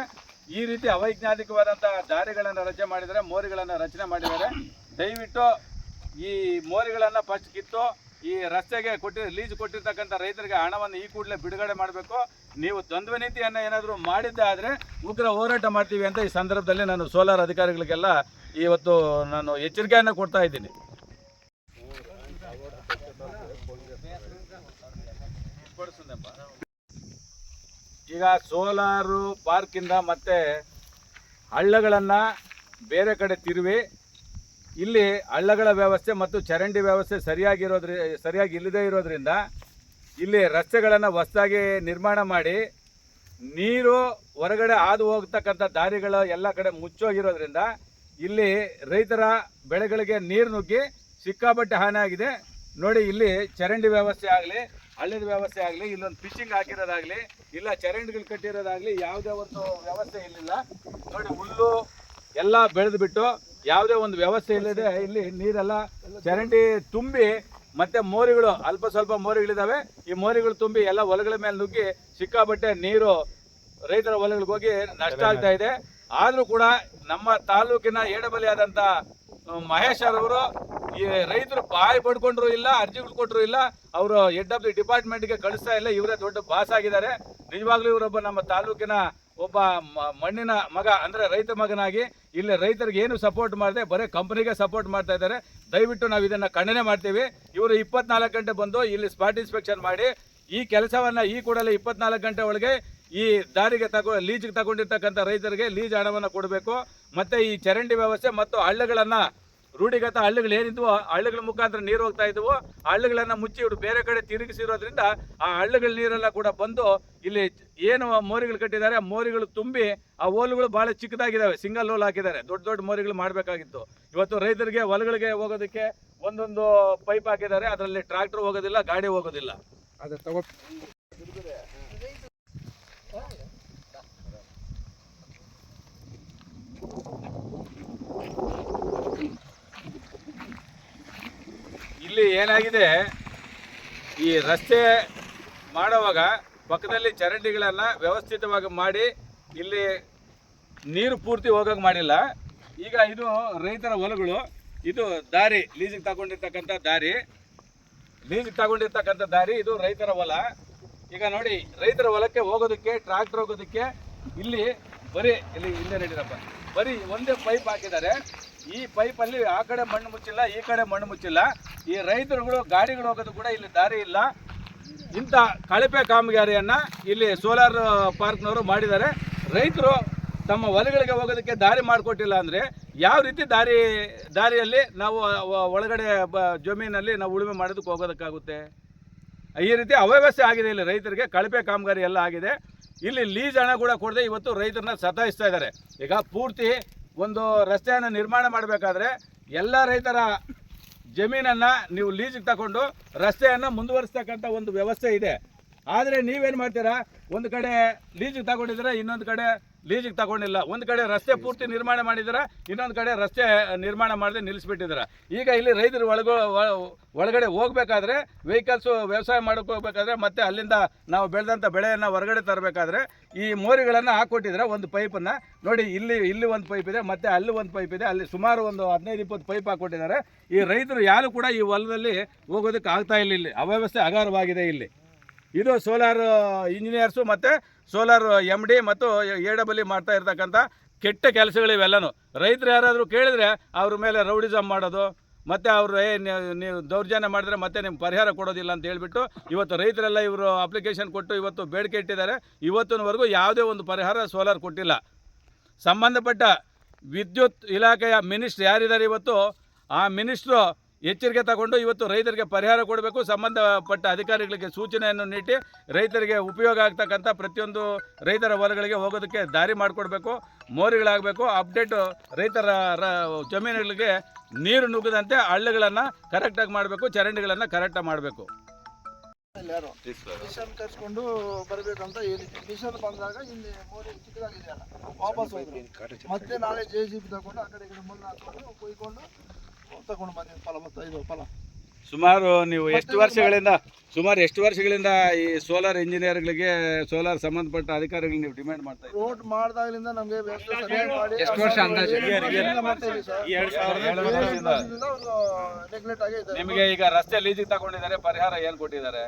ಈ ರೀತಿ ಅವೈಜ್ಞಾನಿಕವಾದಂಥ ದಾರಿಗಳನ್ನು ರಚನೆ ಮಾಡಿದರೆ ಮೋರಿಗಳನ್ನು ರಚನೆ ಮಾಡಿದ್ದಾರೆ. ದಯವಿಟ್ಟು ಈ ಮೋರಿಗಳನ್ನು ಫಸ್ಟ್ ಕಿತ್ತು ಈ ರಸ್ತೆಗೆ ಕೊಟ್ಟಿ ಲೀಜ್ ಕೊಟ್ಟಿರ್ತಕ್ಕಂಥ ರೈತರಿಗೆ ಹಣವನ್ನು ಈ ಕೂಡಲೇ ಬಿಡುಗಡೆ ಮಾಡಬೇಕು. ನೀವು ದ್ವಂದ್ವ ನೀತಿಯನ್ನು ಏನಾದರೂ ಮಾಡಿದ್ದೆ ಆದರೆ ಉಗ್ರ ಹೋರಾಟ ಮಾಡ್ತೀವಿ ಅಂತ ಈ ಸಂದರ್ಭದಲ್ಲಿ ನಾನು ಸೋಲಾರ್ ಅಧಿಕಾರಿಗಳಿಗೆಲ್ಲ ಇವತ್ತು ನಾನು ಎಚ್ಚರಿಕೆಯನ್ನು ಕೊಡ್ತಾ ಇದ್ದೀನಿ. ಈಗ ಸೋಲಾರು ಪಾರ್ಕಿಂದ ಮತ್ತೆ ಹಳ್ಳಗಳನ್ನು ಬೇರೆ ಕಡೆ ತಿರುವಿ ಇಲ್ಲಿ ಹಳ್ಳಗಳ ವ್ಯವಸ್ಥೆ ಮತ್ತು ಚರಂಡಿ ವ್ಯವಸ್ಥೆ ಸರಿಯಾಗಿರೋದ್ರ, ಸರಿಯಾಗಿ ಇಲ್ಲದೇ ಇರೋದ್ರಿಂದ ಇಲ್ಲಿ ರಸ್ತೆಗಳನ್ನು ಹೊಸದಾಗಿ ನಿರ್ಮಾಣ ಮಾಡಿ ನೀರು ಹೊರಗಡೆ ಹಾದು ಹೋಗ್ತಕ್ಕಂಥ ದಾರಿಗಳು ಎಲ್ಲ ಕಡೆ ಮುಚ್ಚೋಗಿರೋದ್ರಿಂದ ಇಲ್ಲಿ ರೈತರ ಬೆಳೆಗಳಿಗೆ ನೀರು ನುಗ್ಗಿ ಸಿಕ್ಕಾಪಟ್ಟೆ ಹಾನಿಯಾಗಿದೆ ನೋಡಿ, ಇಲ್ಲಿ ಚರಂಡಿ ವ್ಯವಸ್ಥೆ ಆಗಲಿ, ಹಳ್ಳದ ವ್ಯವಸ್ಥೆ ಆಗಲಿ, ಇಲ್ಲೊಂದು ಫಿಶಿಂಗ್ ಹಾಕಿರೋದಾಗಲಿ, ಇಲ್ಲ ಚರಂಡಿಗಳು ಕಟ್ಟಿರೋದಾಗಲಿ ಯಾವುದೇ ಒಂದು ವ್ಯವಸ್ಥೆ ಇಲ್ಲಿಲ್ಲ. ನೋಡಿ, ಹುಲ್ಲು ಎಲ್ಲ ಬೆಳೆದು ಬಿಟ್ಟು ಯಾವುದೇ ಒಂದು ವ್ಯವಸ್ಥೆ ಇಲ್ಲದೆ ಇಲ್ಲಿ ನೀರೆಲ್ಲ ಚರಂಡಿ ತುಂಬಿ ಮತ್ತೆ ಮೋರಿಗಳು ಅಲ್ಪ ಸ್ವಲ್ಪ ಮೋರಿಗಳಿದ್ದಾವೆ ಈ ಮೋರಿಗಳು ತುಂಬಿ ಎಲ್ಲ ಹೊಲಗಳ ಮೇಲೆ ನುಗ್ಗಿ ಸಿಕ್ಕಾಪಟ್ಟೆ ನೀರು ರೈತರ ಹೊಲಗಳಿಗೆ ಹೋಗಿ ನಷ್ಟ ಆಗ್ತಾ ಇದೆ. ಆದರೂ ಕೂಡ ನಮ್ಮ ತಾಲೂಕಿನ ಏಡಬಲಿ ಮಹೇಶರವರು ಮಹೇಶ್ ಅವರು ಈ ರೈತರು ಬಾಯಿ ಪಡ್ಕೊಂಡ್ರು ಇಲ್ಲ ಅರ್ಜಿಗಳು ಕೊಟ್ಟರು ಇಲ್ಲ ಅವರು ಎಡ್ ಆಫ್ ದಿ ಡಿಪಾರ್ಟ್ಮೆಂಟ್ಗೆ ಕಳಿಸ್ತಾ ಇಲ್ಲ ಇವರೇ ದೊಡ್ಡ ಬಾಸ್ ಆಗಿದ್ದಾರೆ. ನಿಜವಾಗ್ಲೂ ಇವರೊಬ್ಬ ನಮ್ಮ ತಾಲೂಕಿನ ಒಬ್ಬ ಮಣ್ಣಿನ ಮಗ, ಅಂದರೆ ರೈತ ಮಗನಾಗಿ ಇಲ್ಲಿ ರೈತರಿಗೆ ಏನು ಸಪೋರ್ಟ್ ಮಾಡಿದೆ, ಬರೀ ಕಂಪನಿಗೆ ಸಪೋರ್ಟ್ ಮಾಡ್ತಾ ಇದ್ದಾರೆ. ದಯವಿಟ್ಟು ನಾವು ಇದನ್ನು ಖಂಡನೆ ಮಾಡ್ತೀವಿ. ಇವರು ಇಪ್ಪತ್ನಾಲ್ಕು ಗಂಟೆ ಬಂದು ಇಲ್ಲಿ ಸ್ಪಾಟ್ ಇನ್ಸ್ಪೆಕ್ಷನ್ ಮಾಡಿ, ಈ ಕೆಲಸವನ್ನು ಈ ಕೂಡಲೇ ಇಪ್ಪತ್ನಾಲ್ಕು ಗಂಟೆ ಒಳಗೆ ಈ ದಾರಿಗೆ ತಗೋ ಲೀಜ್ಗೆ ತಗೊಂಡಿರ್ತಕ್ಕಂಥ ರೈತರಿಗೆ ಲೀಜ್ ಹಣವನ್ನು ಕೊಡಬೇಕು. ಮತ್ತು ಈ ಚರಂಡಿ ವ್ಯವಸ್ಥೆ ಮತ್ತು ಹಳ್ಳಗಳನ್ನ ರೂಢಿಗತ ಹಳ್ಳಿಗಳು ಏನಿದ್ವೋ, ಹಳ್ಳಿಗಳ ಮುಖಾಂತರ ನೀರು ಹೋಗ್ತಾ ಇದ್ವು, ಹಳ್ಳಿಗಳನ್ನ ಮುಚ್ಚಿ ಇವರು ಬೇರೆ ಕಡೆ ತಿರುಗಿಸಿರೋದ್ರಿಂದ ಆ ಹಳ್ಳಿಗಳ ನೀರೆಲ್ಲ ಕೂಡ ಬಂದು ಇಲ್ಲಿ ಏನು ಮೋರಿಗಳು ಕಟ್ಟಿದ್ದಾರೆ ಮೋರಿಗಳು ತುಂಬಿ ಆ ಹೋಲುಗಳು ಬಹಳ ಚಿಕ್ಕದಾಗಿದ್ದಾವೆ ಸಿಂಗಲ್ ಹೋಲ್ ಹಾಕಿದ್ದಾರೆ, ದೊಡ್ಡ ದೊಡ್ಡ ಮೋರಿಗಳು ಮಾಡಬೇಕಾಗಿತ್ತು. ಇವತ್ತು ರೈತರಿಗೆ ಹೊಲಗಳಿಗೆ ಹೋಗೋದಕ್ಕೆ ಒಂದೊಂದು ಪೈಪ್ ಹಾಕಿದ್ದಾರೆ, ಅದರಲ್ಲಿ ಟ್ರಾಕ್ಟರ್ ಹೋಗೋದಿಲ್ಲ, ಗಾಡಿ ಹೋಗೋದಿಲ್ಲ. ಅದೇ ತಗೋ. ಇಲ್ಲಿ ಏನಾಗಿದೆ? ಈ ರಸ್ತೆ ಮಾಡುವಾಗ ಪಕ್ಕದಲ್ಲಿ ಚರಂಡಿಗಳನ್ನು ವ್ಯವಸ್ಥಿತವಾಗಿ ಮಾಡಿ ಇಲ್ಲಿ ನೀರು ಪೂರ್ತಿ ಹೋಗೋಕೆ ಮಾಡಿಲ್ಲ. ಈಗ ಇದು ರೈತರ ಹೊಲಗಳು. ಇದು ದಾರಿ ಲೀಸಿಗೆ ತಗೊಂಡಿರ್ತಕ್ಕಂಥ ದಾರಿ. ಲೀಸಿಗೆ ತಗೊಂಡಿರ್ತಕ್ಕಂಥ ದಾರಿ, ಇದು ರೈತರ ಹೊಲ. ಈಗ ನೋಡಿ, ರೈತರ ಹೊಲಕ್ಕೆ ಹೋಗೋದಕ್ಕೆ ಟ್ರ್ಯಾಕ್ಟರ್ ಹೋಗೋದಕ್ಕೆ ಇಲ್ಲಿ ಬರೀ, ಇಲ್ಲಿ ಹಿಂದೆ ನಡೀರಪ್ಪ. ಬರೀ ಒಂದೇ ಪೈಪ್ ಹಾಕಿದ್ದಾರೆ. ಈ ಪೈಪಲ್ಲಿ ಆ ಕಡೆ ಮಣ್ಣು ಮುಚ್ಚಿಲ್ಲ, ಈ ಕಡೆ ಮಣ್ಣು ಮುಚ್ಚಿಲ್ಲ. ಈ ರೈತರುಗಳು, ಗಾಡಿಗಳು ಹೋಗೋದು ಕೂಡ ಇಲ್ಲಿ ದಾರಿ ಇಲ್ಲ. ಇಂಥ ಕಳಪೆ ಕಾಮಗಾರಿಯನ್ನ ಇಲ್ಲಿ ಸೋಲಾರ್ ಪಾರ್ಕ್ನವರು ಮಾಡಿದ್ದಾರೆ. ರೈತರು ತಮ್ಮ ಹೊಲಗಳಿಗೆ ಹೋಗೋದಕ್ಕೆ ದಾರಿ ಮಾಡಿಕೊಟ್ಟಿಲ್ಲ ಅಂದರೆ ಯಾವ ರೀತಿ ದಾರಿ, ದಾರಿಯಲ್ಲಿ ನಾವು ಒಳಗಡೆ, ಬ, ಜಮೀನಲ್ಲಿ ನಾವು ಉಳುಮೆ ಮಾಡೋದಕ್ಕೆ ಹೋಗೋದಕ್ಕಾಗುತ್ತೆ? ಈ ರೀತಿ ಅವ್ಯವಸ್ಥೆ ಆಗಿದೆ ಇಲ್ಲಿ ರೈತರಿಗೆ, ಕಳಪೆ ಕಾಮಗಾರಿ ಎಲ್ಲ ಆಗಿದೆ. ಇಲ್ಲಿ ಲೀಸ್ ಹಣ ಕೂಡ ಕೊಡದೆ ಇವತ್ತು ರೈತರನ್ನ ಸತಾಯಿಸ್ತಾ ಇದ್ದಾರೆ. ಈಗ ಪೂರ್ತಿ ಒಂದು ರಸ್ತೆಯನ್ನು ನಿರ್ಮಾಣ ಮಾಡಬೇಕಾದ್ರೆ ಎಲ್ಲ ರೈತರ ಜಮೀನನ್ನು ನೀವು ಲೀಸಿಗೆ ತಗೊಂಡು ರಸ್ತೆಯನ್ನು ಮುಂದುವರಿಸ್ತಕ್ಕಂಥ ಒಂದು ವ್ಯವಸ್ಥೆ ಇದೆ. ಆದರೆ ನೀವೇನು ಮಾಡ್ತೀರಾ? ಒಂದು ಕಡೆ ಲೀಸಿಗೆ ತಗೊಂಡಿದ್ರೆ ಇನ್ನೊಂದು ಕಡೆ ಲೀಸಿಗೆ ತಗೊಂಡಿಲ್ಲ. ಒಂದು ಕಡೆ ರಸ್ತೆ ಪೂರ್ತಿ ನಿರ್ಮಾಣ ಮಾಡಿದ್ದಾರೆ ಇನ್ನೊಂದು ಕಡೆ ರಸ್ತೆ ನಿರ್ಮಾಣ ಮಾಡದೆ ನಿಲ್ಲಿಸಿಬಿಟ್ಟಿದ್ದಾರೆ ಈಗ ಇಲ್ಲಿ ರೈತರು ಒಳಗೊ ಒಳ- ಒಳಗಡೆ ಹೋಗ್ಬೇಕಾದ್ರೆ ವೆಹಿಕಲ್ಸು ವ್ಯವಸಾಯ ಮಾಡೋಕೆ ಹೋಗ್ಬೇಕಾದ್ರೆ ಮತ್ತೆ ಅಲ್ಲಿಂದ ನಾವು ಬೆಳೆದಂಥ ಬೆಳೆಯನ್ನು ಹೊರಗಡೆ ತರಬೇಕಾದ್ರೆ ಈ ಮೋರಿಗಳನ್ನು ಹಾಕ್ಕೊಟ್ಟಿದ್ರೆ ಒಂದು ಪೈಪನ್ನು. ನೋಡಿ, ಇಲ್ಲಿ ಇಲ್ಲಿ ಒಂದು ಪೈಪ್ ಇದೆ, ಮತ್ತೆ ಅಲ್ಲಿ ಒಂದು ಪೈಪ್ ಇದೆ, ಅಲ್ಲಿ ಸುಮಾರು ಒಂದು ಹದಿನೈದು, ಇಪ್ಪತ್ತು ಪೈಪ್ ಹಾಕ್ಕೊಟ್ಟಿದ್ದಾರೆ. ಈ ರೈತರು ಯಾರು ಕೂಡ ಈ ಹೊಲದಲ್ಲಿ ಹೋಗೋದಕ್ಕೆ ಆಗ್ತಾ ಇಲ್ಲ ಇಲ್ಲಿ. ಅವ್ಯವಸ್ಥೆ ಅಗಾರವಾಗಿದೆ ಇಲ್ಲಿ. ಇದು ಸೋಲಾರ್ ಇಂಜಿನಿಯರ್ಸು ಮತ್ತು ಸೋಲಾರ್ ಎಂ ಡಿ ಮತ್ತು ಎ ಡಬಲ್ ಮಾಡ್ತಾ ಇರ್ತಕ್ಕಂಥ ಕೆಟ್ಟ ಕೆಲಸಗಳು ಇವೆಲ್ಲನೂ. ರೈತರು ಯಾರಾದರೂ ಕೇಳಿದರೆ ಅವ್ರ ಮೇಲೆ ರೌಡಿಸಮ್ ಮಾಡೋದು, ಮತ್ತು ಅವರು, ಏ ನೀವು ದೌರ್ಜನ್ಯ ಮಾಡಿದ್ರೆ ಮತ್ತೆ ನಿಮ್ಗೆ ಪರಿಹಾರ ಕೊಡೋದಿಲ್ಲ ಅಂತ ಹೇಳಿಬಿಟ್ಟು ಇವತ್ತು ರೈತರೆಲ್ಲ ಇವರು ಅಪ್ಲಿಕೇಶನ್ ಕೊಟ್ಟು ಇವತ್ತು ಬೇಡಿಕೆ ಇಟ್ಟಿದ್ದಾರೆ. ಇವತ್ತಿನವರೆಗೂ ಯಾವುದೇ ಒಂದು ಪರಿಹಾರ ಸೋಲಾರ್ ಕೊಟ್ಟಿಲ್ಲ. ಸಂಬಂಧಪಟ್ಟ ವಿದ್ಯುತ್ ಇಲಾಖೆಯ ಮಿನಿಸ್ಟ್ರ್ ಯಾರಿದ್ದಾರೆ ಇವತ್ತು? ಆ ಮಿನಿಸ್ಟ್ರು ಎಚ್ಚರಿಕೆ ತಗೊಂಡು ಇವತ್ತು ರೈತರಿಗೆ ಪರಿಹಾರ ಕೊಡಬೇಕು. ಸಂಬಂಧಪಟ್ಟ ಅಧಿಕಾರಿಗಳಿಗೆ ಸೂಚನೆಯನ್ನು ನೀಡಿ ರೈತರಿಗೆ ಉಪಯೋಗ ಆಗ್ತಕ್ಕಂಥ ಪ್ರತಿಯೊಂದು ರೈತರ ಹೊಲಗಳಿಗೆ ಹೋಗೋದಕ್ಕೆ ದಾರಿ ಮಾಡಿಕೊಡ್ಬೇಕು, ಮೋರಿಗಳಾಗಬೇಕು. ಅಪ್ಡೇಟ್ ರೈತರ ಜಮೀನುಗಳಿಗೆ ನೀರು ನುಗ್ಗದಂತೆ ಹಳ್ಳಿಗಳನ್ನು ಕರೆಕ್ಟಾಗಿ ಮಾಡಬೇಕು, ಚರಂಡಿಗಳನ್ನು ಕರೆಕ್ಟಾಗಿ ಮಾಡಬೇಕು. ಮತ್ತೆ ನಾಳೆ ಜೆ ಸಿ ಬಿ ತಗೊಂಡು ಆ ಕಡೆ ಈ ಹಾಕೊಂಡು ಕೊಯ್ಕೊಂಡು ತಗೊಂಡು ಬಂದಿದ್ದು ಫಲ ಮತ್ತು ಇದು ಫಲ. ಸುಮಾರು ನೀವು ಎಷ್ಟು ವರ್ಷಗಳಿಂದ ಸುಮಾರು ಎಷ್ಟು ವರ್ಷಗಳಿಂದ ಈ ಸೋಲಾರ್ ಇಂಜಿನಿಯರ್ಗಳಿಗೆ ಸೋಲಾರ್ ಸಂಬಂಧಪಟ್ಟ ಅಧಿಕಾರಿಗಳಿಗೆ ನೀವು ಡಿಮ್ಯಾಂಡ್ ಮಾಡ್ತಾ ಇದ್ದೀರಿ? ರೋಡ್ ಮಾಡ್ದಾಗ್ಲಿಂದ ನಮಗೆ ಎಷ್ಟು ವರ್ಷ ಅಂದಾಜು? ನಿಮಗೆ ಈಗ ರಸ್ತೆ ಲೀಸಿಗೆ ತಗೊಂಡಿದ್ದಾರೆ ಪರಿಹಾರ ಏನು ಕೊಟ್ಟಿದ್ದಾರೆ?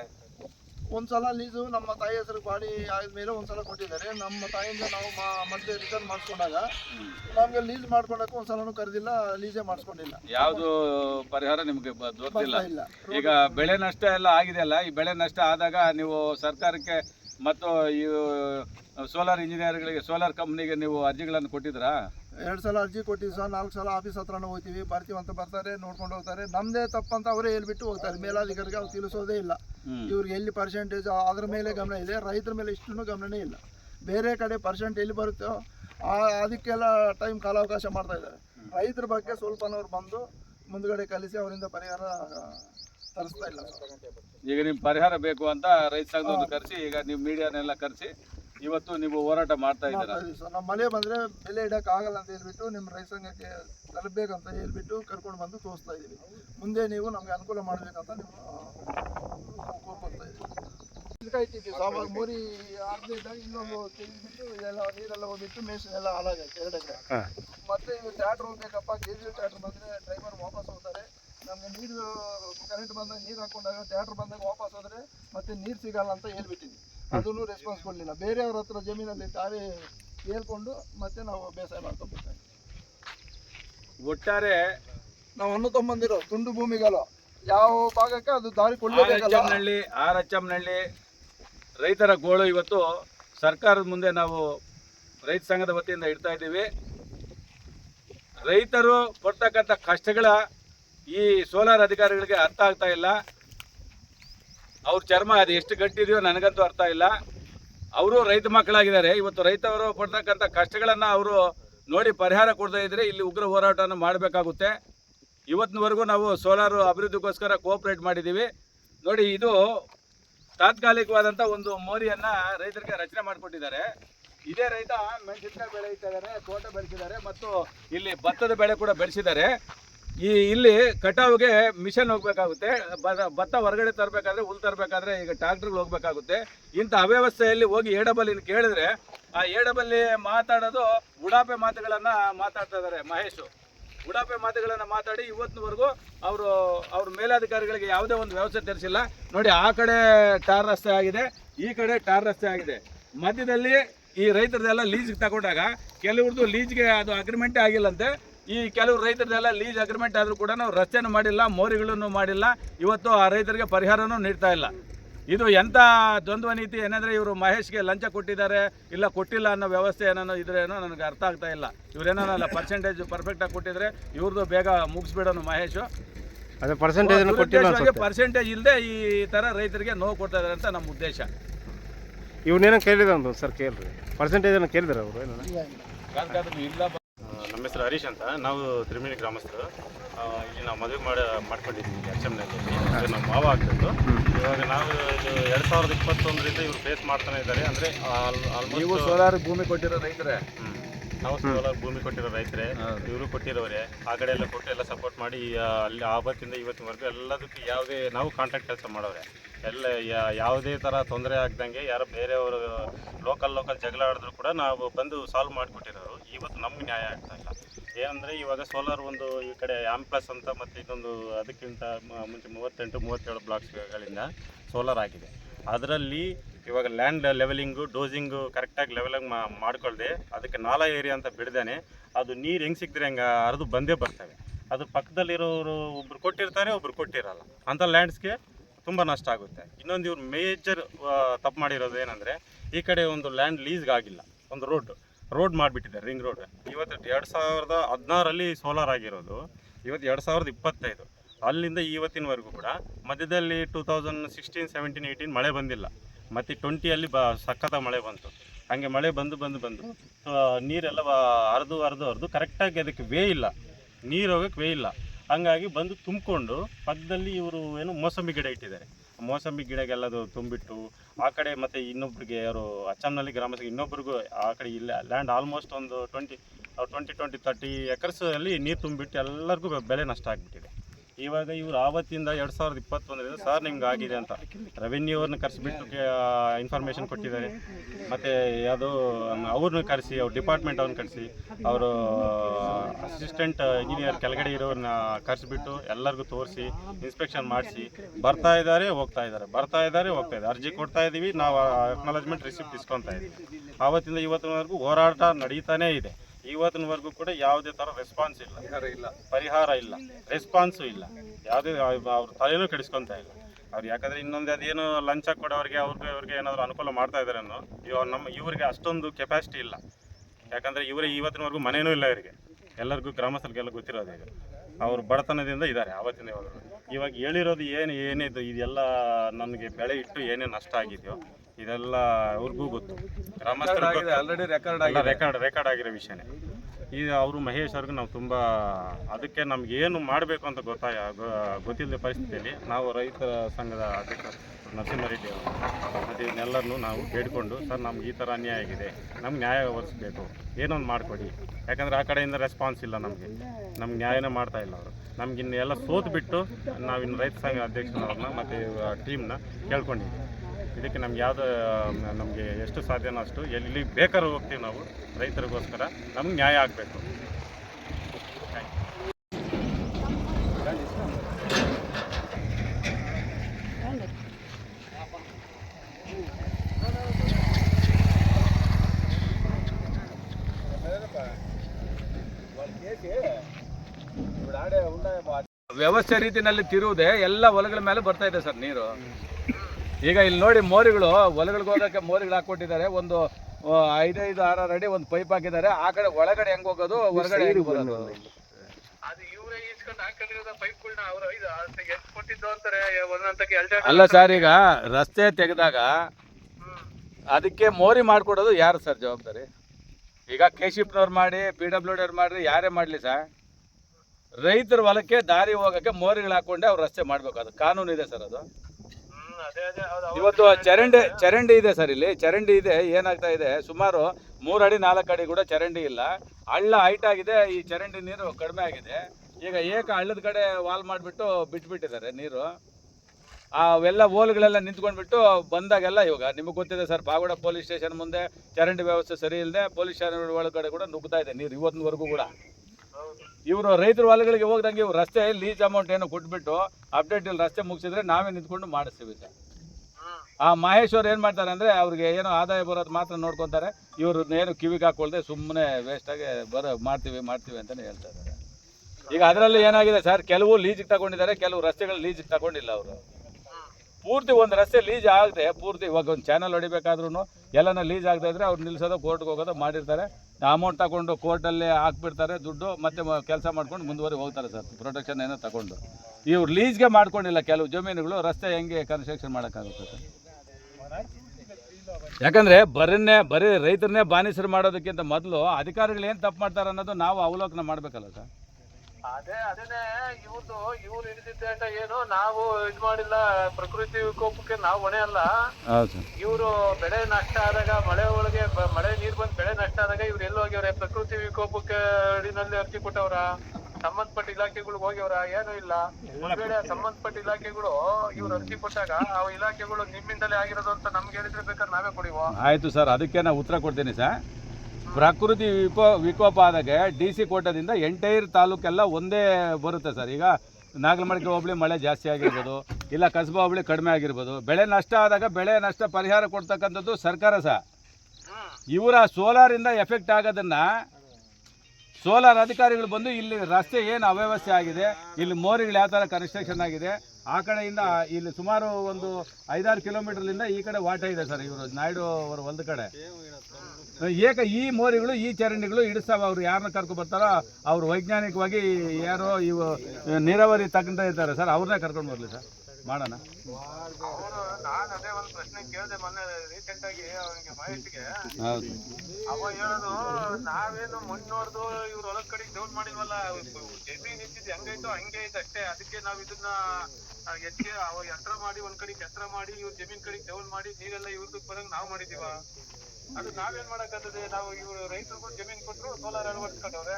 ಒಂದ್ಸಲ ಲೀಸು ನಮ್ಮ ತಾಯಿ ಹೆಸರು ಬಾಡಿ ಆದ್ಮೇಲೆ ಒಂದ್ಸಲ ಕೊಟ್ಟಿದ್ದಾರೆ. ನಮ್ಮ ತಾಯಿಂದ ನಾವು ಮತ್ತೆ ರಿಟರ್ನ್ ಮಾಡಿಸ್ಕೊಂಡಾಗ ನಮ್ಗೆ ಲೀಸ್ ಒಂದ್ ಒಂದ್ಸಲನೂ ಕರೆದಿಲ್ಲ ಲೀಸೇ ಮಾಡಿಸ್ಕೊಂಡಿಲ್ಲ. ಯಾವುದು ಪರಿಹಾರ ನಿಮಗೆ ಗೊತ್ತಿಲ್ಲ ಈಗ ಬೆಳೆ ನಷ್ಟ ಎಲ್ಲ ಆಗಿದೆಯಲ್ಲ ಈ ಬೆಳೆ ನಷ್ಟ ಆದಾಗ ನೀವು ಸರ್ಕಾರಕ್ಕೆ ಮತ್ತು ಈ ಸೋಲಾರ್ ಇಂಜಿನಿಯರ್ಗಳಿಗೆ ಸೋಲಾರ್ ಕಂಪ್ನಿಗೆ ನೀವು ಅರ್ಜಿಗಳನ್ನು ಕೊಟ್ಟಿದ್ರಾ ಎರಡು ಸಲ ಅರ್ಜಿ ಕೊಟ್ಟಿವಿ ಸರ್ ನಾಲ್ಕು ಸಲ ಆಫೀಸ್ ಹತ್ರನೂ ಹೋಗ್ತೀವಿ ಬರ್ತೀವಿ ಅಂತ ಬರ್ತಾರೆ ನೋಡ್ಕೊಂಡು ಹೋಗ್ತಾರೆ. ನಮ್ಮದೇ ತಪ್ಪಂತ ಅವರೇ ಹೇಳ್ಬಿಟ್ಟು ಹೋಗ್ತಾರೆ. ಮೇಲಾಧಿಕಾರಿಗೆ ಅವ್ರು ತಿಳಿಸೋದೇ ಇಲ್ಲ. ಇವ್ರಿಗೆ ಎಲ್ಲಿ ಪರ್ಸೆಂಟೇಜ್ ಅದ್ರ ಮೇಲೆ ಗಮನ ಇದೆ ರೈತರ ಮೇಲೆ ಇಷ್ಟು ಗಮನನೇ ಇಲ್ಲ. ಬೇರೆ ಕಡೆ ಪರ್ಸೆಂಟ್ ಎಲ್ಲಿ ಬರುತ್ತೋ ಆ ಅದಕ್ಕೆಲ್ಲ ಟೈಮ್ ಕಾಲಾವಕಾಶ ಮಾಡ್ತಾ ಇದ್ದಾರೆ. ರೈತರ ಬಗ್ಗೆ ಸ್ವಲ್ಪನವ್ರು ಬಂದು ಮುಂದ್ಗಡೆ ಕಲಿಸಿ ಅವರಿಂದ ಪರಿಹಾರ ತರಿಸ್ತಾ ಇಲ್ಲ. ಈಗ ನಿಮ್ಗೆ ಪರಿಹಾರ ಬೇಕು ಅಂತ ರೈತ ಸಂಘದವ್ರನ್ನ ಕರೆಸಿ ಈಗ ನೀವು ಮೀಡಿಯಾನೆಲ್ಲ ಕರೆಸಿ ಇವತ್ತು ನೀವು ಹೋರಾಟ ಮಾಡ್ತಾ ಇದ್ದೀರಾ? ಸರ್ ನಮ್ಮ ಮಳೆ ಬಂದ್ರೆ ಬೆಲೆ ಇಡಕ್ ಆಗಲ್ಲ ಅಂತ ಹೇಳ್ಬಿಟ್ಟು ನಿಮ್ಮ ರೈತ ಸಂಘಕ್ಕೆ ತಲುಪಬೇಕಂತ ಹೇಳ್ಬಿಟ್ಟು ಕರ್ಕೊಂಡು ಬಂದು ತೋರಿಸ್ತಾ ಇದ್ದೀವಿ ಮುಂದೆ ನೀವು ನಮ್ಗೆ ಅನುಕೂಲ ಮಾಡ್ಬೇಕಂತ ನಿಮ್ಮ ಕೋರ್ಕೊಳ್ತಾ ಇದೀವಿ ಸಾಮಾಗ ಮೂರಿ ಅರ್ಧ ಇನ್ನೊಂದು ತೆಗೆದ್ಬಿಟ್ಟು ಎಲ್ಲ ನೀರೆಲ್ಲ ಹೋಗ್ಬಿಟ್ಟು ಮೇಷನ್ ಎಲ್ಲ ಹಾಳಾಗೈತೆ ಎರಡು ಮತ್ತೆ ಇವು ಟ್ಯಾಟ್ರ್ ಹೋಗ್ಬೇಕಪ್ಪ ಕೆ ಜಿ ಟ್ಯಾಟ್ರ್ ಬಂದ್ರೆ ಡ್ರೈವರ್ ವಾಪಸ್ ಹೋಗ್ತಾರೆ. ನಮಗೆ ನೀರು ಕರೆಂಟ್ ಬಂದಾಗ ನೀರು ಹಾಕೊಂಡಾಗ ಟ್ಯಾಟ್ರ್ ಬಂದಾಗ ವಾಪಸ್ ಹೋದ್ರೆ ಮತ್ತೆ ನೀರು ಸಿಗಲ್ಲ ಅಂತ ಹೇಳ್ಬಿಟ್ಟಿದ್ವಿ ಅದನ್ನು ರೆಸ್ಪಾನ್ಸ್ ಕೊಡಲಿಲ್ಲ. ಬೇರೆಯವ್ರ ಹತ್ರ ಜಮೀನಲ್ಲಿ ತಾವೇ ಹೇಳ್ಕೊಂಡು ಮತ್ತೆ ನಾವು ಬೇಸಾಯ ಮಾಡ್ಕೊಬೇಕು ಒಟ್ಟಾರೆ ನಾವು ಅನ್ನು ತಗೊಂಬಂದಿರೋ ತುಂಡು ಭೂಮಿಗಳು ಯಾವ ಭಾಗಕ್ಕೆ ಅದು ದಾರಿ ಕೊಡಲಿ ಕೊಡ್ಲೇಬೇಕಲ್ಲ? ಆರ್ ಎಚ್ ಎಂನಹಳ್ಳಿ ರೈತರ ಗೋಳು ಇವತ್ತು ಸರ್ಕಾರದ ಮುಂದೆ ನಾವು ರೈತ ಸಂಘದ ವತಿಯಿಂದ ಇಡ್ತಾ ಇದ್ದೀವಿ. ರೈತರು ಕೊಡ್ತಕ್ಕಂಥ ಕಷ್ಟಗಳ ಈ ಸೋಲಾರ್ ಅಧಿಕಾರಿಗಳಿಗೆ ಅರ್ಥ ಆಗ್ತಾ ಇಲ್ಲ. ಅವ್ರ ಚರ್ಮ ಅದು ಎಷ್ಟು ಗಟ್ಟಿದೆಯೋ ನನಗಂತೂ ಅರ್ಥ ಇಲ್ಲ. ಅವರು ರೈತ ಮಕ್ಕಳಾಗಿದ್ದಾರೆ. ಇವತ್ತು ರೈತರು ಪಡ್ತಕ್ಕಂಥ ಕಷ್ಟಗಳನ್ನು ಅವರು ನೋಡಿ ಪರಿಹಾರ ಕೊಡ್ತಾ ಇದ್ದರೆ ಇಲ್ಲಿ ಉಗ್ರ ಹೋರಾಟವನ್ನು ಮಾಡಬೇಕಾಗುತ್ತೆ. ಇವತ್ತಿನವರೆಗೂ ನಾವು ಸೋಲಾರ್ ಅಭಿವೃದ್ಧಿಗೋಸ್ಕರ ಕೋಆಪ್ರೇಟ್ ಮಾಡಿದ್ದೀವಿ. ನೋಡಿ, ಇದು ತಾತ್ಕಾಲಿಕವಾದಂಥ ಒಂದು ಮೋರಿಯನ್ನು ರೈತರಿಗೆ ರಚನೆ ಮಾಡಿಕೊಟ್ಟಿದ್ದಾರೆ. ಇದೇ ರೈತ ಮೆಣಸಿನಕಾಯಿ ಬೆಳೆ ಇಟ್ಟಿದ್ದಾರೆ, ತೋಟ ಬೆಳೆಸಿದ್ದಾರೆ ಮತ್ತು ಇಲ್ಲಿ ಭತ್ತದ ಬೆಳೆ ಕೂಡ ಬೆಳೆಸಿದ್ದಾರೆ. ಈ ಇಲ್ಲಿ ಕಟಾವಿಗೆ ಮಿಷನ್ ಹೋಗ್ಬೇಕಾಗುತ್ತೆ. ಭತ್ತ ಹೊರಗಡೆ ತರಬೇಕಾದ್ರೆ ಹುಲ್ ತರಬೇಕಾದ್ರೆ ಈಗ ಟ್ರಾಕ್ಟರ್ಗಳು ಹೋಗ್ಬೇಕಾಗುತ್ತೆ. ಇಂಥ ಅವ್ಯವಸ್ಥೆಯಲ್ಲಿ ಹೋಗಿ ಏಡಬಲ್ಲಿನ ಕೇಳಿದ್ರೆ ಆ ಏಡಬಲ್ಲಿ ಮಾತಾಡೋದು ಉಡಾಪೆ ಮಾತುಗಳನ್ನು ಮಾತಾಡ್ತಾ ಇದ್ದಾರೆ ಮಹೇಶು. ಉಡಾಪೆ ಮಾತುಗಳನ್ನು ಮಾತಾಡಿ ಇವತ್ತಿನವರೆಗೂ ಅವರು, ಅವ್ರ ಮೇಲಾಧಿಕಾರಿಗಳಿಗೆ ಯಾವುದೇ ಒಂದು ವ್ಯವಸ್ಥೆ ತರಿಸಿಲ್ಲ. ನೋಡಿ, ಆ ಕಡೆ ಟಾರ್ ರಸ್ತೆ ಆಗಿದೆ, ಈ ಕಡೆ ಟಾರ್ ರಸ್ತೆ ಆಗಿದೆ. ಮಧ್ಯದಲ್ಲಿ ಈ ರೈತರದೆಲ್ಲ ಲೀಸ್ಗೆ ತಗೊಂಡಾಗ, ಕೆಲವ್ರದ್ದು ಲೀಸ್ಗೆ ಅದು ಅಗ್ರಿಮೆಂಟೇ ಆಗಿಲ್ಲಂತೆ. ಈ ಕೆಲವು ರೈತರದೆಲ್ಲ ಲೀಸ್ ಅಗ್ರಿಮೆಂಟ್ ಆದರೂ ಕೂಡ ನಾವು ರಸ್ತೆನೂ ಮಾಡಿಲ್ಲ ಮೋರಿಗಳನ್ನು ಮಾಡಿಲ್ಲ. ಇವತ್ತು ಆ ರೈತರಿಗೆ ಪರಿಹಾರನೂ ನೀಡ್ತಾ ಇಲ್ಲ. ಇದು ಎಂಥ ದ್ವಂದ್ವ ನೀತಿ ಏನಂದರೆ ಇವರು ಮಹೇಶ್ಗೆ ಲಂಚ ಕೊಟ್ಟಿದ್ದಾರೆ ಇಲ್ಲ ಕೊಟ್ಟಿಲ್ಲ ಅನ್ನೋ ವ್ಯವಸ್ಥೆ ಏನೋ ಇದ್ರೇನೋ ನನಗೆ ಅರ್ಥ ಆಗ್ತಾ ಇಲ್ಲ. ಇವರೇನೋ ಪರ್ಸೆಂಟೇಜ್ ಪರ್ಫೆಕ್ಟಾಗಿ ಕೊಟ್ಟಿದ್ರೆ ಇವ್ರದ್ದು ಬೇಗ ಮುಗಿಸ್ಬಿಡೋನು ಮಹೇಶು. ಅದೇ ಪರ್ಸೆಂಟೇಜ್ ಪರ್ಸೆಂಟೇಜ್ ಇಲ್ಲದೆ ಈ ಥರ ರೈತರಿಗೆ ನೋವು ಕೊಡ್ತಾ ಇದ್ದಾರೆ ಅಂತ ನಮ್ಮ ಉದ್ದೇಶ. ಇವನೇನೋ ಕೇಳಿದ್ರು ಒಂದು ಸರ್ ಕೇಳ್ರಿ. ಪರ್ಸೆಂಟೇಜನ್ನು ಕೇಳಿದ್ರೆ ಕೇಳಿದಾರೆ ಅವರು ಇಲ್ಲ ನಮ್ಮ ಹೆಸರು ಹರೀಶ್ ಅಂತ. ನಾವು ತ್ರಿಮಿಣಿ ಗ್ರಾಮಸ್ಥರು. ಇಲ್ಲಿ ನಾವು ಮದುವೆ ಮಾಡಿ ಮಾಡ್ಕೊಂಡಿದ್ದೀವಿ ಅಚ್ಚಮ್ನಲ್ಲಿ ನಲ್ಲಿ. ನಮ್ಮ ಮಾವ ಆಗ್ತಿತ್ತು ಇವಾಗ ನಾವು ಇದು ಎರಡು ಸಾವಿರದ ಇಪ್ಪತ್ತೊಂದರಿಂದ ಇವರು ಫೇಸ್ ಮಾಡ್ತಾನೆ ಇದ್ದಾರೆ. ಅಂದರೆ ನೀವು ಸೋಲಾರ್ ಭೂಮಿ ಕೊಟ್ಟಿರೋ ರೈತರೇ? ನಾವು ಸೋಲಾರ್ ಭೂಮಿ ಕೊಟ್ಟಿರೋ ರೈತರೇ. ಇವರು ಕೊಟ್ಟಿರೋರೆ. ಆ ಕಡೆ ಎಲ್ಲ ಕೊಟ್ಟು ಎಲ್ಲ ಸಪೋರ್ಟ್ ಮಾಡಿ ಅಲ್ಲಿ ಆವತ್ತಿಂದ ಇವತ್ತಿನವರೆಗೂ ಎಲ್ಲದಕ್ಕೂ ಯಾವುದೇ ನಾವು ಕಾಂಟ್ರಾಕ್ಟ್ ಕೆಲಸ ಮಾಡೋರೆ ಎಲ್ಲ ಯಾವುದೇ ಥರ ತೊಂದರೆ ಆಗ್ದಂಗೆ ಯಾರೋ ಬೇರೆಯವರು ಲೋಕಲ್ ಲೋಕಲ್ ಜಗಳ ಆಡಿದ್ರು ಕೂಡ ನಾವು ಬಂದು ಸಾಲ್ವ್ ಮಾಡಿಕೊಟ್ಟಿರೋರು. ಇವತ್ತು ನಮ್ಗೆ ನ್ಯಾಯ ಆಗ್ತಾ ಇಲ್ಲ. ಏನಂದರೆ ಇವಾಗ ಸೋಲಾರ್ ಒಂದು ಈ ಕಡೆ ಆಂಪ್ಲಸ್ ಅಂತ ಮತ್ತು ಇನ್ನೊಂದು ಅದಕ್ಕಿಂತ ಮುಂಚೆ ಮೂವತ್ತೆಂಟು, ಮೂವತ್ತೇಳು ಬ್ಲಾಕ್ಸ್ಗಳಿಂದ ಸೋಲಾರ್ ಆಗಿದೆ. ಅದರಲ್ಲಿ ಇವಾಗ ಲ್ಯಾಂಡ್ ಲೆವೆಲಿಂಗು ಡೋಸಿಂಗು ಕರೆಕ್ಟಾಗಿ ಲೆವೆಲಿಂಗ್ ಮಾಡ್ಕೊಳ್ದೆ ಅದಕ್ಕೆ ನಾಲಾ ಏರಿಯಾ ಅಂತ ಬಿಡ್ದೇನೆ ಅದು ನೀರು ಹೆಂಗೆ ಸಿಕ್ಕಿದ್ರೆ ಹಂಗೆ ಹರಿದು ಬಂದೇ ಬರ್ತವೆ. ಅದ್ರ ಪಕ್ಕದಲ್ಲಿರೋರು ಒಬ್ರು ಕೊಟ್ಟಿರ್ತಾರೆ, ಒಬ್ರು ಕೊಟ್ಟಿರಲ್ಲ. ಅಂಥ ಲ್ಯಾಂಡ್ಸ್ಗೆ ತುಂಬ ನಷ್ಟ ಆಗುತ್ತೆ. ಇನ್ನೊಂದು ಇವ್ರು ಮೇಜರ್ ತಪ್ಪು ಮಾಡಿರೋದು ಏನಂದರೆ ಈ ಕಡೆ ಒಂದು ಲ್ಯಾಂಡ್ ಲೀಸ್ಗಾಗಿಲ್ಲ ಒಂದು ರೋಡ್ ರೋಡ್ ಮಾಡಿಬಿಟ್ಟಿದ್ದಾರೆ, ರಿಂಗ್ ರೋಡ್. ಇವತ್ತು ಎರಡು ಸಾವಿರದ ಹದಿನಾರಲ್ಲಿ ಸೋಲಾರ್ ಆಗಿರೋದು. ಇವತ್ತು ಎರಡು ಸಾವಿರದ ಇಪ್ಪತ್ತೈದು. ಅಲ್ಲಿಂದ ಇವತ್ತಿನವರೆಗೂ ಕೂಡ ಮಧ್ಯದಲ್ಲಿ two thousand sixteen seventeen eighteen ಮಳೆ ಬಂದಿಲ್ಲ. ಮತ್ತು ಟ್ವೆಂಟಿಯಲ್ಲಿ ಬ ಸಖತ್ತ ಮಳೆ ಬಂತು. ಹಾಗೆ ಮಳೆ ಬಂದು ಬಂದು ಬಂದು ನೀರೆಲ್ಲ ಹರಿದು ಹರಿದು ಹರಿದು ಕರೆಕ್ಟಾಗಿ ಅದಕ್ಕೆ ವೇ ಇಲ್ಲ. ನೀರು ಹೋಗೋಕ್ಕೆ ವೇ ಇಲ್ಲ. ಹಂಗಾಗಿ ಬಂದು ತುಂಬಿಕೊಂಡು ಪಕ್ಕದಲ್ಲಿ ಇವರು ಏನು ಮೋಸಂಬಿ ಗಿಡ ಇಟ್ಟಿದ್ದಾರೆ. ಮೋಸಂಬಿ ಗಿಡಗೆಲ್ಲದು ತುಂಬಿಟ್ಟು ಆ ಕಡೆ ಮತ್ತು ಇನ್ನೊಬ್ರಿಗೆ ಯಾರು ಅಚ್ಚಂನಲ್ಲಿ ಗ್ರಾಮಸ್ಥ ಇನ್ನೊಬ್ರಿಗೂ ಆ ಕಡೆ ಇಲ್ಲ ಲ್ಯಾಂಡ್ ಆಲ್ಮೋಸ್ಟ್ ಒಂದು ಟ್ವೆಂಟಿ ಟ್ವೆಂಟಿ ಟ್ವೆಂಟಿ ತರ್ಟಿ ಎಕರ್ಸಲ್ಲಿ ನೀರು ತುಂಬಿಟ್ಟು ಎಲ್ಲರಿಗೂ ಬೆಳೆ ನಷ್ಟ ಆಗಿಬಿಟ್ಟಿದೆ. ಇವಾಗ ಇವ್ರು ಆವತ್ತಿಂದ ಎರಡು ಸಾವಿರದ ಇಪ್ಪತ್ತೊಂದರಿಂದ ಸರ್ ನಿಮ್ಗೆ ಆಗಿದೆ ಅಂತ. ರೆವೆನ್ಯೂ ಅವ್ರನ್ನ ಕರೆಸಿಬಿಟ್ಟು ಇನ್ಫಾರ್ಮೇಶನ್ ಕೊಟ್ಟಿದ್ದಾರೆ. ಮತ್ತು ಯಾವುದೋ ಅವ್ರನ್ನ ಕರೆಸಿ, ಅವ್ರ ಡಿಪಾರ್ಟ್ಮೆಂಟ್ ಅವ್ರನ್ನ ಕರೆಸಿ, ಅವರು ಅಸಿಸ್ಟೆಂಟ್ ಇಂಜಿನಿಯರ್ ಕೆಳಗಡೆ ಇರೋರನ್ನ ಕರೆಸಿಬಿಟ್ಟು ಎಲ್ಲರಿಗೂ ತೋರಿಸಿ ಇನ್ಸ್ಪೆಕ್ಷನ್ ಮಾಡಿಸಿ, ಬರ್ತಾ ಇದ್ದಾರೆ, ಹೋಗ್ತಾ ಇದ್ದಾರೆ. ಬರ್ತಾ ಇದ್ದಾರೆ, ಹೋಗ್ತಾ ಇದ್ದಾರೆ. ಅರ್ಜಿ ಕೊಡ್ತಾ ಇದ್ದೀವಿ ನಾವು ಅಕ್ನಾಲಜ್ಮೆಂಟ್ ರಿಸಿಪ್ಟ್ ಇಸ್ಕೊತಾ ಇದ್ದೀವಿ ಆವತ್ತಿಂದ ಇವತ್ತಿನವರೆಗೂ ಹೋರಾಟ ನಡೀತಾನೇ ಇದೆ. ಇವತ್ತಿನವರೆಗೂ ಕೂಡ ಯಾವುದೇ ಥರ ರೆಸ್ಪಾನ್ಸ್ ಇಲ್ಲ. ಇಲ್ಲ. ಪರಿಹಾರ ಇಲ್ಲ. ರೆಸ್ಪಾನ್ಸು ಇಲ್ಲ. ಯಾವುದೇ ಅವ್ರ ತಲೆನೂ ಕೆಡಿಸ್ಕೊಂತ ಇಲ್ಲ. ಅವ್ರು ಯಾಕಂದ್ರೆ ಇನ್ನೊಂದು ಅದೇನು ಲಂಚ ಕೊಡೋರಿಗೆ ಅವ್ರಿಗೆ ಅವ್ರಿಗೆ ಏನಾದರೂ ಅನುಕೂಲ ಮಾಡ್ತಾ ಇದ್ದಾರೆ ನಮ್ಮ ಇವರಿಗೆ ಅಷ್ಟೊಂದು ಕೆಪಾಸಿಟಿ ಇಲ್ಲ. ಯಾಕಂದ್ರೆ ಇವರೇ ಇವತ್ತಿನವರೆಗೂ ಮನೇನೂ ಇಲ್ಲ ಇವರಿಗೆ. ಎಲ್ಲರಿಗೂ ಗ್ರಾಮಸ್ಥರಿಗೆಲ್ಲ ಗೊತ್ತಿರೋದು ಈಗ. ಅವರು ಬಡತನದಿಂದ ಇದ್ದಾರೆ ಆವತ್ತಿನ ಇವಾಗ. ಇವಾಗ ಹೇಳಿರೋದು ಏನು ಏನಿದು ಇದೆಲ್ಲ ನನಗೆ ಬೆಳೆ ಇಟ್ಟು ಏನೇ ನಷ್ಟ ಆಗಿದೆಯೋ ಇದೆಲ್ಲ ಅವ್ರಿಗೂ ಗೊತ್ತು. ಗ್ರಾಮಸ್ಥರು ಆಲ್ರೆಡಿ ರೆಕಾರ್ಡ್ ಆಗಿ ರೆಕಾರ್ಡ್ ರೆಕಾರ್ಡ್ ಆಗಿರೋ ವಿಷಯನೇ. ಈಗ ಅವರು ಮಹೇಶ್ ಅವ್ರಿಗೆ ನಾವು ತುಂಬ ಅದಕ್ಕೆ ನಮ್ಗೆ ಏನು ಮಾಡಬೇಕು ಅಂತ ಗೊತ್ತಾಯ ಗೊತ್ತಿಲ್ಲದ ಪರಿಸ್ಥಿತಿಯಲ್ಲಿ ನಾವು ರೈತರ ಸಂಘದ ಅಧ್ಯಕ್ಷ ನರಸಿಂಹರೆಡ್ಡಿ ಅವರು. ಮತ್ತು ಇದನ್ನೆಲ್ಲರನ್ನು ನಾವು ಬೇಡಿಕೊಂಡು ಸರ್ ನಮ್ಗೆ ಈ ಥರ ಅನ್ಯಾಯ ಆಗಿದೆ ನಮ್ಗೆ ನ್ಯಾಯ ಒದಗಿಸ್ಬೇಕು ಏನೊಂದು ಮಾಡಿಕೊಡಿ. ಯಾಕಂದರೆ ಆ ಕಡೆಯಿಂದ ರೆಸ್ಪಾನ್ಸ್ ಇಲ್ಲ ನಮಗೆ. ನಮ್ಗೆ ನ್ಯಾಯನೇ ಮಾಡ್ತಾ ಇಲ್ಲ ಅವರು. ನಮ್ಗೆ ಇನ್ನು ಎಲ್ಲ ಸೋತು ಬಿಟ್ಟು ನಾವಿನ್ನು ರೈತ ಸಂಘ ಅಧ್ಯಕ್ಷನವ್ರನ್ನ ಮತ್ತು ಟೀಮ್ನ ಕೇಳ್ಕೊಂಡಿದ್ದೀವಿ. ಇದಕ್ಕೆ ನಮ್ಗೆ ಯಾವುದು ನಮಗೆ ಎಷ್ಟು ಸಾಧ್ಯನೋ ಅಷ್ಟು ಎಲ್ಲಿ ಬೇಕಾದ್ರೂ ಹೋಗ್ತೀವಿ ನಾವು ರೈತರಿಗೋಸ್ಕರ. ನಮ್ಗೆ ನ್ಯಾಯ ಆಗಬೇಕು. ವ್ಯವಸ್ಥೆ ರೀತಿಯಲ್ಲಿ ತಿರುವುದೇ ಎಲ್ಲ ಹೊಲಗಳ ಮೇಲೆ ಬರ್ತಾ ಇದೆ ಸರ್ ನೀರು. ಈಗ ಇಲ್ಲಿ ನೋಡಿ ಮೋರಿಗಳು ಹೊಲಗಳಿಗೆ ಹೋಗೋಕ್ಕೆ ಮೋರಿಗಳು ಹಾಕ್ಕೊಟ್ಟಿದ್ದಾರೆ. ಒಂದು ಐದೈದು ಆರಾರು ಅಡಿ ಒಂದು ಪೈಪ್ ಹಾಕಿದ್ದಾರೆ. ಆ ಕಡೆ ಒಳಗಡೆ ಹೆಂಗ್ ಹೋಗೋದು ಹೊರಗಡೆ ಹೆಂಗ್ ಬರೋದು? ಅಲ್ಲ ಸರ್ ಈಗ ರಸ್ತೆ ತೆಗೆದಾಗ ಅದಕ್ಕೆ ಮೋರಿ ಮಾಡ್ಕೊಡೋದು ಯಾರು ಸರ್ ಜವಾಬ್ದಾರಿ? ಈಗ ಕೆ ಶಿಪ್ನವ್ರು ಮಾಡಿ ಪಿ ಡಬ್ಲ್ಯೂ ಡಿ ಅವ್ರು ಮಾಡ್ರಿ ಯಾರೇ ಮಾಡಲಿ ಸರ್. ರೈತರ ಹೊಲಕ್ಕೆ ದಾರಿ ಹೋಗಕ್ಕೆ ಮೋರಿಗಳು ಹಾಕೊಂಡೆ ಅವ್ರು ರಸ್ತೆ ಮಾಡಬೇಕು. ಅದು ಕಾನೂನು ಇದೆ ಸರ್ ಅದು. ಇವತ್ತು ಚರಂಡಿ ಚರಂಡಿ ಇದೆ ಸರ್ ಇಲ್ಲಿ. ಚರಂಡಿ ಇದೆ ಏನಾಗ್ತಾ ಇದೆ? ಸುಮಾರು ಮೂರು ಅಡಿ ನಾಲ್ಕು ಅಡಿ ಕೂಡ ಚರಂಡಿ ಇಲ್ಲ. ಹಳ್ಳ ಹೈಟ್ ಆಗಿದೆ ಈ ಚರಂಡಿ ನೀರು ಕಡಿಮೆ ಆಗಿದೆ. ಈಗ ಏಕ ಹಳ್ಳದ ಕಡೆ ವಾಲ್ ಮಾಡಿಬಿಟ್ಟು ಬಿಟ್ಬಿಟ್ಟಿದ್ದಾರೆ ನೀರು. ಅವೆಲ್ಲ ಓಲ್ಗಳೆಲ್ಲ ನಿಂತ್ಕೊಂಡ್ಬಿಟ್ಟು ಬಂದಾಗೆಲ್ಲ ಇವಾಗ. ನಿಮಗೆ ಗೊತ್ತಿದೆ ಸರ್ ಪಾಗೋಡ ಪೊಲೀಸ್ ಸ್ಟೇಷನ್ ಮುಂದೆ ಚರಂಡಿ ವ್ಯವಸ್ಥೆ ಸರಿ ಇಲ್ಲದೆ ಪೊಲೀಸ್ ಸ್ಟೇಷನ್ ಒಳಗಡೆ ಕೂಡ ನುಗ್ತಾ ಇದೆ ನೀರು ಇವತ್ತಿನವರೆಗೂ ಕೂಡ. ಇವರು ರೈತರ ಹೊಲಗಳಿಗೆ ಹೋಗ್ದಂಗೆ ಇವ್ರು ರಸ್ತೆ ಲೀಸ್ ಅಮೌಂಟ್ ಏನೋ ಕೊಟ್ಬಿಟ್ಟು ಅಪ್ಡೇಟ್ ಇಲ್ಲಿ, ರಸ್ತೆ ಮುಗಿಸಿದ್ರೆ ನಾವೇ ನಿಂತ್ಕೊಂಡು ಮಾಡಿಸ್ತೀವಿ ಸರ್. ಆ ಮಹೇಶ್ವರ್ ಏನು ಮಾಡ್ತಾರೆ ಅಂದರೆ ಅವ್ರಿಗೆ ಏನೋ ಆದಾಯ ಬರೋದು ಮಾತ್ರ ನೋಡ್ಕೊತಾರೆ. ಇವರು ಏನು ಕಿವಿಗೆ ಹಾಕೊಳ್ದೆ ಸುಮ್ಮನೆ ವೇಸ್ಟಾಗಿ ಬರೋ, ಮಾಡ್ತೀವಿ ಮಾಡ್ತೀವಿ ಅಂತಲೇ ಹೇಳ್ತಾ ಇದ್ದಾರೆ ಈಗ ಅದರಲ್ಲಿ ಏನಾಗಿದೆ ಸರ್, ಕೆಲವು ಲೀಜಿಗೆ ತಗೊಂಡಿದ್ದಾರೆ, ಕೆಲವು ರಸ್ತೆಗಳು ಲೀಜಿಗೆ ತಗೊಂಡಿಲ್ಲ ಅವರು. ಪೂರ್ತಿ ಒಂದು ರಸ್ತೆ ಲೀಜ್ ಆಗದೆ, ಪೂರ್ತಿ ಇವಾಗ ಒಂದು ಚಾನಲ್ ಹೊಡಿಬೇಕಾದ್ರೂ ಎಲ್ಲನ ಲೀಜ್ ಆಗದೆ ಇದ್ರೆ ಅವ್ರು ನಿಲ್ಸೋದ ಕೋರ್ಟ್ಗೆ ಹೋಗೋದು ಮಾಡಿರ್ತಾರೆ. ಅಮೌಂಟ್ ತಗೊಂಡು ಕೋರ್ಟಲ್ಲೇ ಹಾಕ್ಬಿಡ್ತಾರೆ ದುಡ್ಡು, ಮತ್ತೆ ಕೆಲಸ ಮಾಡ್ಕೊಂಡು ಮುಂದುವರಿ ಹೋಗ್ತಾರೆ ಸರ್. ಪ್ರೊಟೆಕ್ಷನ್ ಏನೋ ತಗೊಂಡು. ಇವ್ರು ಲೀಸ್ಗೆ ಮಾಡ್ಕೊಂಡಿಲ್ಲ ಕೆಲವು ಜಮೀನುಗಳು, ರಸ್ತೆ ಹೆಂಗೆ ಕನ್ಸ್ಟ್ರಕ್ಷನ್ ಮಾಡೋಕ್ಕಾಗುತ್ತೆ ಸರ್. ಯಾಕಂದ್ರೆ ಬರೀನೇ ಬರೀ ರೈತರನ್ನೇ ಬಾನಿಸರು ಮಾಡೋದಕ್ಕಿಂತ ಮೊದಲು ಅಧಿಕಾರಿಗಳು ಏನು ತಪ್ಪು ಮಾಡ್ತಾರೆ ಅನ್ನೋದು ನಾವು ಅವಲೋಕನ ಮಾಡಬೇಕಲ್ಲ ಸರ್. ಅದೇ ಅದೇನೆ ಇವ್ರದ್ದು ಇವ್ರು ಹಿಡಿದಿದ್ದೆ ಏನು ನಾವು ಇದ್ ಮಾಡಿಲ್ಲ ಪ್ರಕೃತಿ ವಿಕೋಪಕ್ಕೆ ನಾವು ಹೊಣೆ ಅಲ್ಲ. ಹೌದು. ಇವರು ಬೆಳೆ ನಷ್ಟ ಆದಾಗ ಮಳೆ ಒಳಗೆ ಬ- ಮಳೆ ನೀರ್ ಬಂದ್ ಬೆಳೆ ನಷ್ಟ ಆದಾಗ ಇವ್ರು ಎಲ್ಲಿ ಹೋಗ್ಯವ್ರೆ? ಪ್ರಕೃತಿ ವಿಕೋಪಕ್ಕೆ ಅಡಿನಲ್ಲಿ ಅರ್ಜಿ ಕೊಟ್ಟವ್ರ? ಸಂಬಂಧಪಟ್ಟ ಇಲಾಖೆಗಳಿಗೆ ಹೋಗ್ಯವ್ರ? ಏನೂ ಇಲ್ಲ. ಒಂದ್ ವೇಳೆ ಸಂಬಂಧಪಟ್ಟ ಇಲಾಖೆಗಳು ಇವ್ರು ಅರ್ಜಿ ಕೊಟ್ಟಾಗ ಆ ಇಲಾಖೆಗಳು ನಿಮ್ಮಿಂದಲೇ ಆಗಿರೋದು ಅಂತ ನಮ್ಗೆ ಹೇಳಿದ್ರೆ ಬೇಕಾದ್ರೆ ನಾವೇ ಕೊಡಿವ? ಆಯ್ತು ಸರ್ ಅದಕ್ಕೆ ನಾನು ಉತ್ತರ ಕೊಡ್ತೀನಿ ಸರ್. ಪ್ರಕೃತಿ ವಿಪ ವಿಕೋಪ ಆದಾಗ ಡಿ ಸಿ ಕೋಟದಿಂದ ಎಂಟೈರ್ ತಾಲೂಕೆಲ್ಲ ಒಂದೇ ಬರುತ್ತೆ ಸರ್. ಈಗ ನಾಗಲಮಡಿಕೆ ಹೋಬಳಿ ಮಳೆ ಜಾಸ್ತಿ ಆಗಿರ್ಬೋದು, ಇಲ್ಲ ಕಸಬಾ ಹೋಬಳಿ ಕಡಿಮೆ ಆಗಿರ್ಬೋದು, ಬೆಳೆ ನಷ್ಟ ಆದಾಗ ಬೆಳೆ ನಷ್ಟ ಪರಿಹಾರ ಕೊಡ್ತಕ್ಕಂಥದ್ದು ಸರ್ಕಾರ ಸಹ. ಇವರ ಸೋಲಾರಿಂದ ಎಫೆಕ್ಟ್ ಆಗೋದನ್ನು ಸೋಲಾರ್ ಅಧಿಕಾರಿಗಳು ಬಂದು ಇಲ್ಲಿ ರಸ್ತೆ ಏನು ಅವ್ಯವಸ್ಥೆ ಆಗಿದೆ, ಇಲ್ಲಿ ಮೋರಿಗಳು ಯಾವ ಥರ ಕನ್ಸ್ಟ್ರಕ್ಷನ್ ಆಗಿದೆ ಆ ಕಡೆಯಿಂದ ಇಲ್ಲಿ ಸುಮಾರು ಒಂದು ಐದಾರು ಕಿಲೋಮೀಟರ್ಲಿಂದ ಈ ಕಡೆ ವಾಟ ಇದೆ ಸರ್, ಇವರು ನಾಯ್ಡು ಅವರ ಒಂದು ಕಡೆ. ಏಕ ಈ ಮೋರಿಗಳು, ಈ ಚರಂಡಿಗಳು ಇಡಿಸ್ತಾವ ಅವ್ರು ಯಾರನ್ನ ಕರ್ಕೊ ಬರ್ತಾರೋ, ಅವ್ರು ವೈಜ್ಞಾನಿಕವಾಗಿ ಯಾರೋ ಇವು, ನೀರಾವರಿ ತಗೊಂತ ಇದ್ದಾರೆ ಸರ್, ಅವ್ರನ್ನೇ ಕರ್ಕೊಂಡು ಬರಲಿ ಸರ್, ಮಾಡೋಣ. ನಾನು ಅದೇ ಒಂದು ಪ್ರಶ್ನೆ ಕೇಳಿದೆ ಮೊನ್ನೆ ರೀಸೆಂಟ್ ಆಗಿ ಅವನಿಗೆ ಮಹೇಶ್ಗೆ. ಹೌದು. ಅವ ಹೇಳೋದು ನಾವೇನು ಮುನ್ನೋರ್ದು ಇವ್ರ ಹೊಲದ ಕಡೆಗೆ ಡೌನ್ ಮಾಡಿಲ್ವಲ್ಲ ಜಮೀನ್ ಇದ್ದಿದ್ದು ಹೆಂಗೈತೋ ಹಂಗೆ ಐತೆ ಅಷ್ಟೇ. ಅದಕ್ಕೆ ನಾವ್ ಇದನ್ನ ಹೆಚ್ಚಿಗೆ ಅವ ಎತ್ತರ ಮಾಡಿ ಒಂದ್ ಕಡೆಗೆ ಎತ್ತರ ಮಾಡಿ ಇವ್ರ ಜಮೀನ್ ಕಡೆಗೆ ಡೌನ್ ಮಾಡಿ ನೀರೆಲ್ಲ ಇವ್ರದ್ದು ಬರಂಗ್ ನಾವ್ ಮಾಡಿದೀವ. ಅದು ನಾವೇನ್ ಮಾಡಕ್ಕಾಗ್ತದೆ ನಾವು ಇವ್ರು ರೈತರಿಗೂ ಜಮೀನ್ ಕೊಟ್ರು ಸೋಲಾರ್ ಅಳವಡಿಸ್ಕೊಂಡವ್ರೆ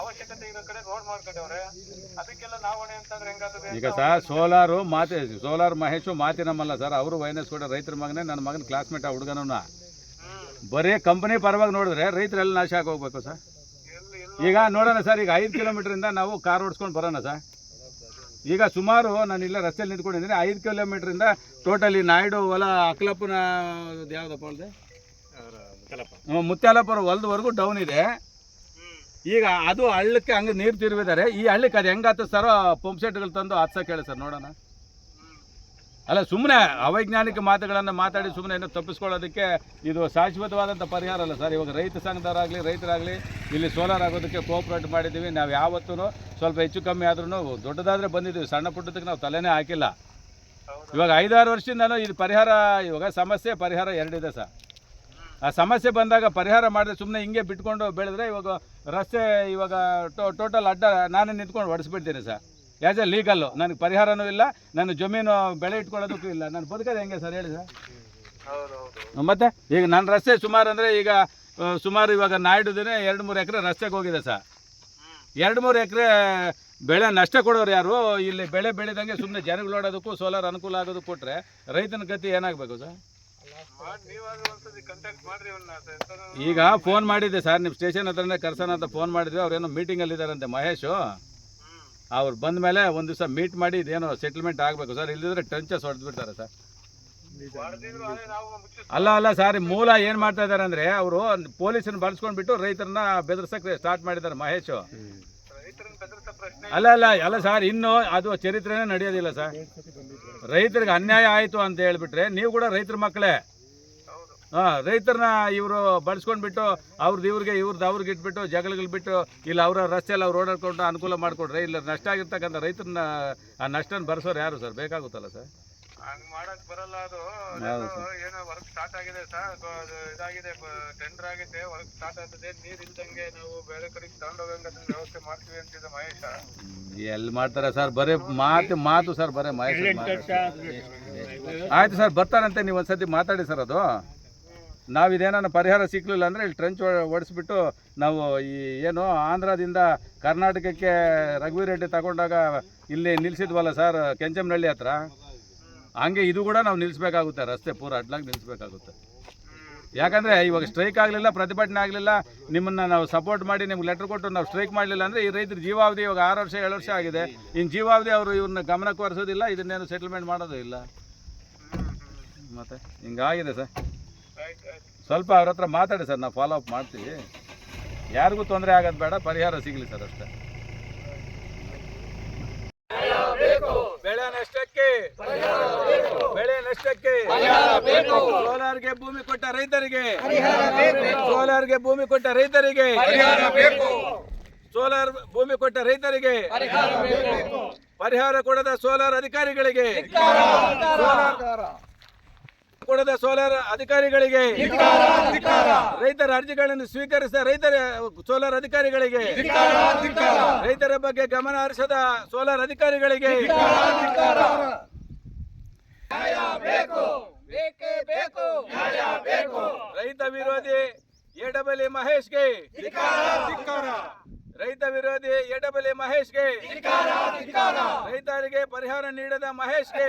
ಅವಶ್ಯಕತೆ ಇರೋ ಕಡೆ ರೋಡ್ ಮಾಡ್ಕೊಂಡವ್ರೆ ಅದಕ್ಕೆಲ್ಲ ನಾವ್ ಹೊಣೆ ಅಂತಂದ್ರೆ ಹೆಂಗಾಗ್ತದೆ ಈಗ ಸರ್ ಸೋಲಾರು ಮಾತೆ ಸೋಲಾರ್ ಮಹೇಶು ಮಾತಿನಮ್ಮಲ್ಲ ಸರ್. ಅವರು ವೈನಸ್ ಕೂಡ ರೈತರ ಮಗನೇ, ನನ್ನ ಮಗನ ಕ್ಲಾಸ್ಮೇಟ್ ಆ ಹುಡುಗನನ್ನ ಬರೀ ಕಂಪನಿ ಪರವಾಗಿ ನೋಡಿದ್ರೆ ರೈತರೆಲ್ಲ ನಾಶ ಆಗಿ ಸರ್. ಈಗ ನೋಡೋಣ ಸರ್, ಈಗ ಐದು ಕಿಲೋಮೀಟ್ರಿಂದ ನಾವು ಕಾರ್ ಓಡಿಸ್ಕೊಂಡು ಬರೋಣ ಸರ್. ಈಗ ಸುಮಾರು ನಾನು ಇಲ್ಲ ರಸ್ತೆಯಲ್ಲಿ ನಿಂತ್ಕೊಂಡಿದ್ದೀನಿ. ಐದು ಕಿಲೋಮೀಟ್ರಿಂದ ಟೋಟಲಿ ನಾಯ್ಡು, ಹೊಲ, ಅಕ್ಲಪ್ಪನ ಯಾವುದಪ್ಪ ಅಲ್ಲದೆ ಮುತ್ಯಾಲಪ್ಪರ ಹೊಲದವರೆಗೂ ಡೌನ್ ಇದೆ. ಈಗ ಅದು ಹಳ್ಳಕ್ಕೆ ಹಂಗೆ ನೀರು ತಿರುವಿದ್ದಾರೆ ಈ ಹಳ್ಳಕ್ಕೆ ಅದು ಹೆಂಗೆ ಸರ್? ಪಂಪ್ ಸೆಟ್ಗಳು ತಂದು ಹತ್ಸಕ್ಕೆ ಹೇಳಿ ಸರ್, ನೋಡೋಣ. ಅಲ್ಲ ಸುಮ್ಮನೆ ಅವೈಜ್ಞಾನಿಕ ಮಾತುಗಳನ್ನು ಮಾತಾಡಿ ಸುಮ್ಮನೆ ಏನೋ ತಪ್ಪಿಸ್ಕೊಳ್ಳೋದಕ್ಕೆ ಇದು ಶಾಶ್ವತವಾದಂಥ ಪರಿಹಾರ ಅಲ್ಲ ಸರ್. ಇವಾಗ ರೈತ ಸಂಘದವರಾಗಲಿ, ರೈತರಾಗಲಿ ಇಲ್ಲಿ ಸೋಲಾರ್ ಆಗೋದಕ್ಕೆ ಕೋಆಪ್ರೇಟ್ ಮಾಡಿದ್ದೀವಿ. ನಾವು ಯಾವತ್ತೂ ಸ್ವಲ್ಪ ಹೆಚ್ಚು ಕಮ್ಮಿ ಆದ್ರೂ ದೊಡ್ಡದಾದರೆ ಬಂದಿದ್ದೀವಿ. ಸಣ್ಣ ಪುಟ್ಟದಕ್ಕೆ ನಾವು ತಲೆನೇ ಹಾಕಿಲ್ಲ. ಇವಾಗ ಐದಾರು ವರ್ಷದಿಂದನೂ ಇದು ಪರಿಹಾರ, ಇವಾಗ ಸಮಸ್ಯೆ ಪರಿಹಾರ ಎರಡಿದೆ ಸರ್. ಆ ಸಮಸ್ಯೆ ಬಂದಾಗ ಪರಿಹಾರ ಮಾಡಿದ್ರೆ ಸುಮ್ಮನೆ ಹಿಂಗೆ ಬಿಟ್ಕೊಂಡು ಬೆಳೆದ್ರೆ ಇವಾಗ ರಸ್ತೆ ಇವಾಗ ಟೋಟಲ್ ಅಡ್ಡ ನಾನೇ ನಿಂತ್ಕೊಂಡು ಹೊಡೆಸ್ಬಿಡ್ತೀನಿ ಸರ್. ಆ್ಯಸ್ ಎ ಲೀಗಲ್ಲು ನನಗೆ ಪರಿಹಾರನೂ ಇಲ್ಲ ನನ್ನ ಜಮೀನು ಬೆಳೆ ಇಟ್ಕೊಳ್ಳೋದಕ್ಕೂ ಇಲ್ಲ. ನಾನು ಬದುಕೋದು ಹೆಂಗೆ ಸರ್ ಹೇಳಿ ಸರ್? ಮತ್ತೆ ಈಗ ನನ್ನ ರಸ್ತೆ ಸುಮಾರು ಅಂದರೆ ಈಗ ಸುಮಾರು ಇವಾಗ ನಾಯ್ಡುದೇ ಎರಡು ಮೂರು ಎಕರೆ ರಸ್ತೆಗೆ ಹೋಗಿದೆ ಸರ್. ಎರಡು ಮೂರು ಎಕರೆ ಬೆಳೆ ನಷ್ಟ ಕೊಡೋರು ಯಾರು? ಇಲ್ಲಿ ಬೆಳೆ ಬೆಳೆದಂಗೆ ಸುಮ್ಮನೆ ಜನಗಳು ಓಡೋದಕ್ಕೂ ಸೋಲಾರ್ ಅನುಕೂಲ ಆಗೋದಕ್ಕೆ ಕೊಟ್ಟರೆ ರೈತನ ಗತಿ ಏನಾಗಬೇಕು ಸರ್? ಈಗ ಫೋನ್ ಮಾಡಿದ್ದೆ ಸರ್ ನಿಮ್ಮ ಸ್ಟೇಷನ್ ಹತ್ರನೇ ಕರ್ಸೋಣ ಅಂತ ಫೋನ್ ಮಾಡಿದ್ವಿ ಅವ್ರೇನೋ ಮೀಟಿಂಗಲ್ಲಿ ಇದ್ದಾರಂತೆ ಮಹೇಶು. ಅವ್ರು ಬಂದ ಮೇಲೆ ಒಂದು ದಿವಸ ಮೀಟ್ ಮಾಡಿ ಇದೇನೋ ಸೆಟಲ್ಮೆಂಟ್ ಆಗಬೇಕು. ಸರ್ ಇಲ್ಲದಿದ್ರೆ ಟಂಚಸ್ ಹೊಡೆದು ಬಿಡ್ತಾರೆ ಸರ್. ಅಲ್ಲ ಅಲ್ಲ ಸರ್, ಮೂಲ ಏನು ಮಾಡ್ತಾ ಇದ್ದಾರೆ ಅಂದರೆ ಅವರು ಪೊಲೀಸನ್ನ ಬಳಸ್ಕೊಂಡ್ಬಿಟ್ಟು ರೈತರನ್ನ ಬೆದರ್ಸಕ್ಕೆ ಸ್ಟಾರ್ಟ್ ಮಾಡಿದ್ದಾರೆ ಮಹೇಶ್. ಅಲ್ಲ ಅಲ್ಲ ಅಲ್ಲ ಸರ್, ಇನ್ನು ಅದು ಚರಿತ್ರೆನೇ ನಡೆಯೋದಿಲ್ಲ ಸರ್. ರೈತರಿಗೆ ಅನ್ಯಾಯ ಆಯಿತು ಅಂತ ಹೇಳ್ಬಿಟ್ರೆ ನೀವು ಕೂಡ ರೈತರ ಮಕ್ಕಳೇ. ಹಾಂ ರೈತರನ್ನ ಇವರು ಬಳಸ್ಕೊಂಡ್ಬಿಟ್ಟು ಅವ್ರದ್ದು ಇವ್ರಿಗೆ ಇವ್ರದ್ದು ಅವ್ರಿಗೆ ಇಟ್ಬಿಟ್ಟು ಜಗಳಗಳು ಬಿಟ್ಟು ಇಲ್ಲ ಅವರ ರಸ್ತೆಯಲ್ಲಿ ಅವ್ರು ಓಡಾಡ್ಕೊಂಡು ಅನುಕೂಲ ಮಾಡಿಕೊಡ್ರೆ ಇಲ್ಲ ನಷ್ಟ ಆಗಿರ್ತಕ್ಕಂಥ ರೈತರನ್ನ ಆ ನಷ್ಟನ ಭರಿಸೋರು ಯಾರು ಸರ್? ಬೇಕಾಗುತ್ತಲ್ಲ ಸರ್? ಹಂಗ್ ಮಾಡಕ್ ಬರಲ್ಲ ಅದು. ಏನೋ ವರ್ಕ್ ಸ್ಟಾರ್ಟ್ ಆಗಿದೆ ಸರ್. ಅದು ಇದಾಗಿದೆ. ಟೆಂಡರ್ ಆಗಿದೆ ವರ್ಕ್ ಸ್ಟಾರ್ಟ್ ಆಗ್ತದೆ. ನೀರ್ ಇಲ್ದಂಗೆ ನಾವು ಬೇರೆ ಕಡೆಗೆ ತಗೊಂಡೋಗಂಗ ಅದನ್ನ ವ್ಯವಸ್ಥೆ ಮಾಡ್ತೀವಿ ಅಂತಿದ್ದ ಮಹೇಶ. ಎಲ್ಲಿ ಮಾಡ್ತಾರೆ ಸರ್? ಬರೇ ಮಾತು ಮಾತು ಸರ್ ಬರೀ ಮಹೇಶ್ ಆಯ್ತು ಸರ್ ಬರ್ತಾರಂತೆ ನೀವು ಒಂದ್ಸತಿ ಮಾತಾಡಿ ಸರ್ ಅದು. ನಾವು ಇದೇನಾನ ಪರಿಹಾರ ಸಿಕ್ಕಲಿಲ್ಲ ಅಂದರೆ ಇಲ್ಲಿ ಟ್ರೆಂಚ್ ಓಡಿಸ್ಬಿಟ್ಟು ನಾವು ಈ ಏನು ಆಂಧ್ರದಿಂದ ಕರ್ನಾಟಕಕ್ಕೆ ರಘುವೀರ್ ರೆಡ್ಡಿ ತಗೊಂಡಾಗ ಇಲ್ಲಿ ನಿಲ್ಲಿಸಿದ್ವಲ್ಲ ಸರ್ ಕೆಂಚಮನಹಳ್ಳಿ ಹತ್ರ? ಹಂಗೆ ಇದು ಕೂಡ ನಾವು ನಿಲ್ಲಿಸ್ಬೇಕಾಗುತ್ತೆ ರಸ್ತೆ ಪೂರ ಅಡ್ಲಾಗಿ ನಿಲ್ಲಿಸ್ಬೇಕಾಗುತ್ತೆ ಯಾಕಂದರೆ ಇವಾಗ ಸ್ಟ್ರೈಕ್ ಆಗಲಿಲ್ಲ, ಪ್ರತಿಭಟನೆ ಆಗಲಿಲ್ಲ, ನಿಮ್ಮನ್ನು ನಾವು ಸಪೋರ್ಟ್ ಮಾಡಿ ನಿಮ್ಗೆ ಲೆಟ್ರ್ ಕೊಟ್ಟು ನಾವು ಸ್ಟ್ರೈಕ್ ಮಾಡಲಿಲ್ಲ ಅಂದರೆ ಈ ರೈತರ ಜೀವಾವಧಿ ಇವಾಗ ಆರು ವರ್ಷ, ಏಳು ವರ್ಷ ಆಗಿದೆ. ಇನ್ನು ಜೀವಾವಧಿ ಅವರು ಇವ್ರನ್ನ ಗಮನಕ್ಕೆ ಒರೆಸೋದಿಲ್ಲ ಇದನ್ನೇನು ಸೆಟಲ್ಮೆಂಟ್ ಮಾಡೋದು ಇಲ್ಲ. ಮತ್ತೆ, ಹಿಂಗಾಗಿದೆ ಸರ್. ಸ್ವಲ್ಪ ಅವ್ರ ಹತ್ರ ಮಾತಾಡಿ ಸರ್ ನಾವು ಫಾಲೋ ಅಪ್ ಮಾಡ್ತೀವಿ. ಯಾರಿಗೂ ತೊಂದರೆ ಆಗೋದು ಬೇಡ ಪರಿಹಾರ ಸಿಗಲಿ ಸರ್ ಅಷ್ಟೇ. ಬೆಳೆ ನಷ್ಟಕ್ಕೆ. ಬೆಳೆ ನಷ್ಟಕ್ಕೆ. ಸೋಲಾರ್ಗೆ ಭೂಮಿ ಕೊಟ್ಟ ರೈತರಿಗೆ. ಸೋಲಾರ್ಗೆ ಭೂಮಿ ಕೊಟ್ಟ ರೈತರಿಗೆ. ಸೋಲಾರ್ ಭೂಮಿ ಕೊಟ್ಟ ರೈತರಿಗೆ. ಪರಿಹಾರ ಕೊಡದ ಸೋಲಾರ್ ಅಧಿಕಾರಿಗಳಿಗೆ. ಸೋಲಾರ್ ಕೊಡದ ಸೋಲಾರ್ ಅಧಿಕಾರಿಗಳಿಗೆ. ರೈತರ ಅರ್ಜಿಗಳನ್ನು ಸ್ವೀಕರಿಸಿದ ರೈತರ ಸೋಲಾರ್ ಅಧಿಕಾರಿಗಳಿಗೆ. ರೈತರ ಬಗ್ಗೆ ಗಮನ ಹರಿಸದ ಸೋಲಾರ್ ಅಧಿಕಾರಿಗಳಿಗೆ. ರೈತ ವಿರೋಧಿ ಎಡಬಲಿ ಮಹೇಶ್ಗೆ. ರೈತ ವಿರೋಧಿ ಎಡಬಲಿ ಮಹೇಶ್ಗೆ. ರೈತರಿಗೆ ಪರಿಹಾರ ನೀಡದ ಮಹೇಶ್ಗೆ.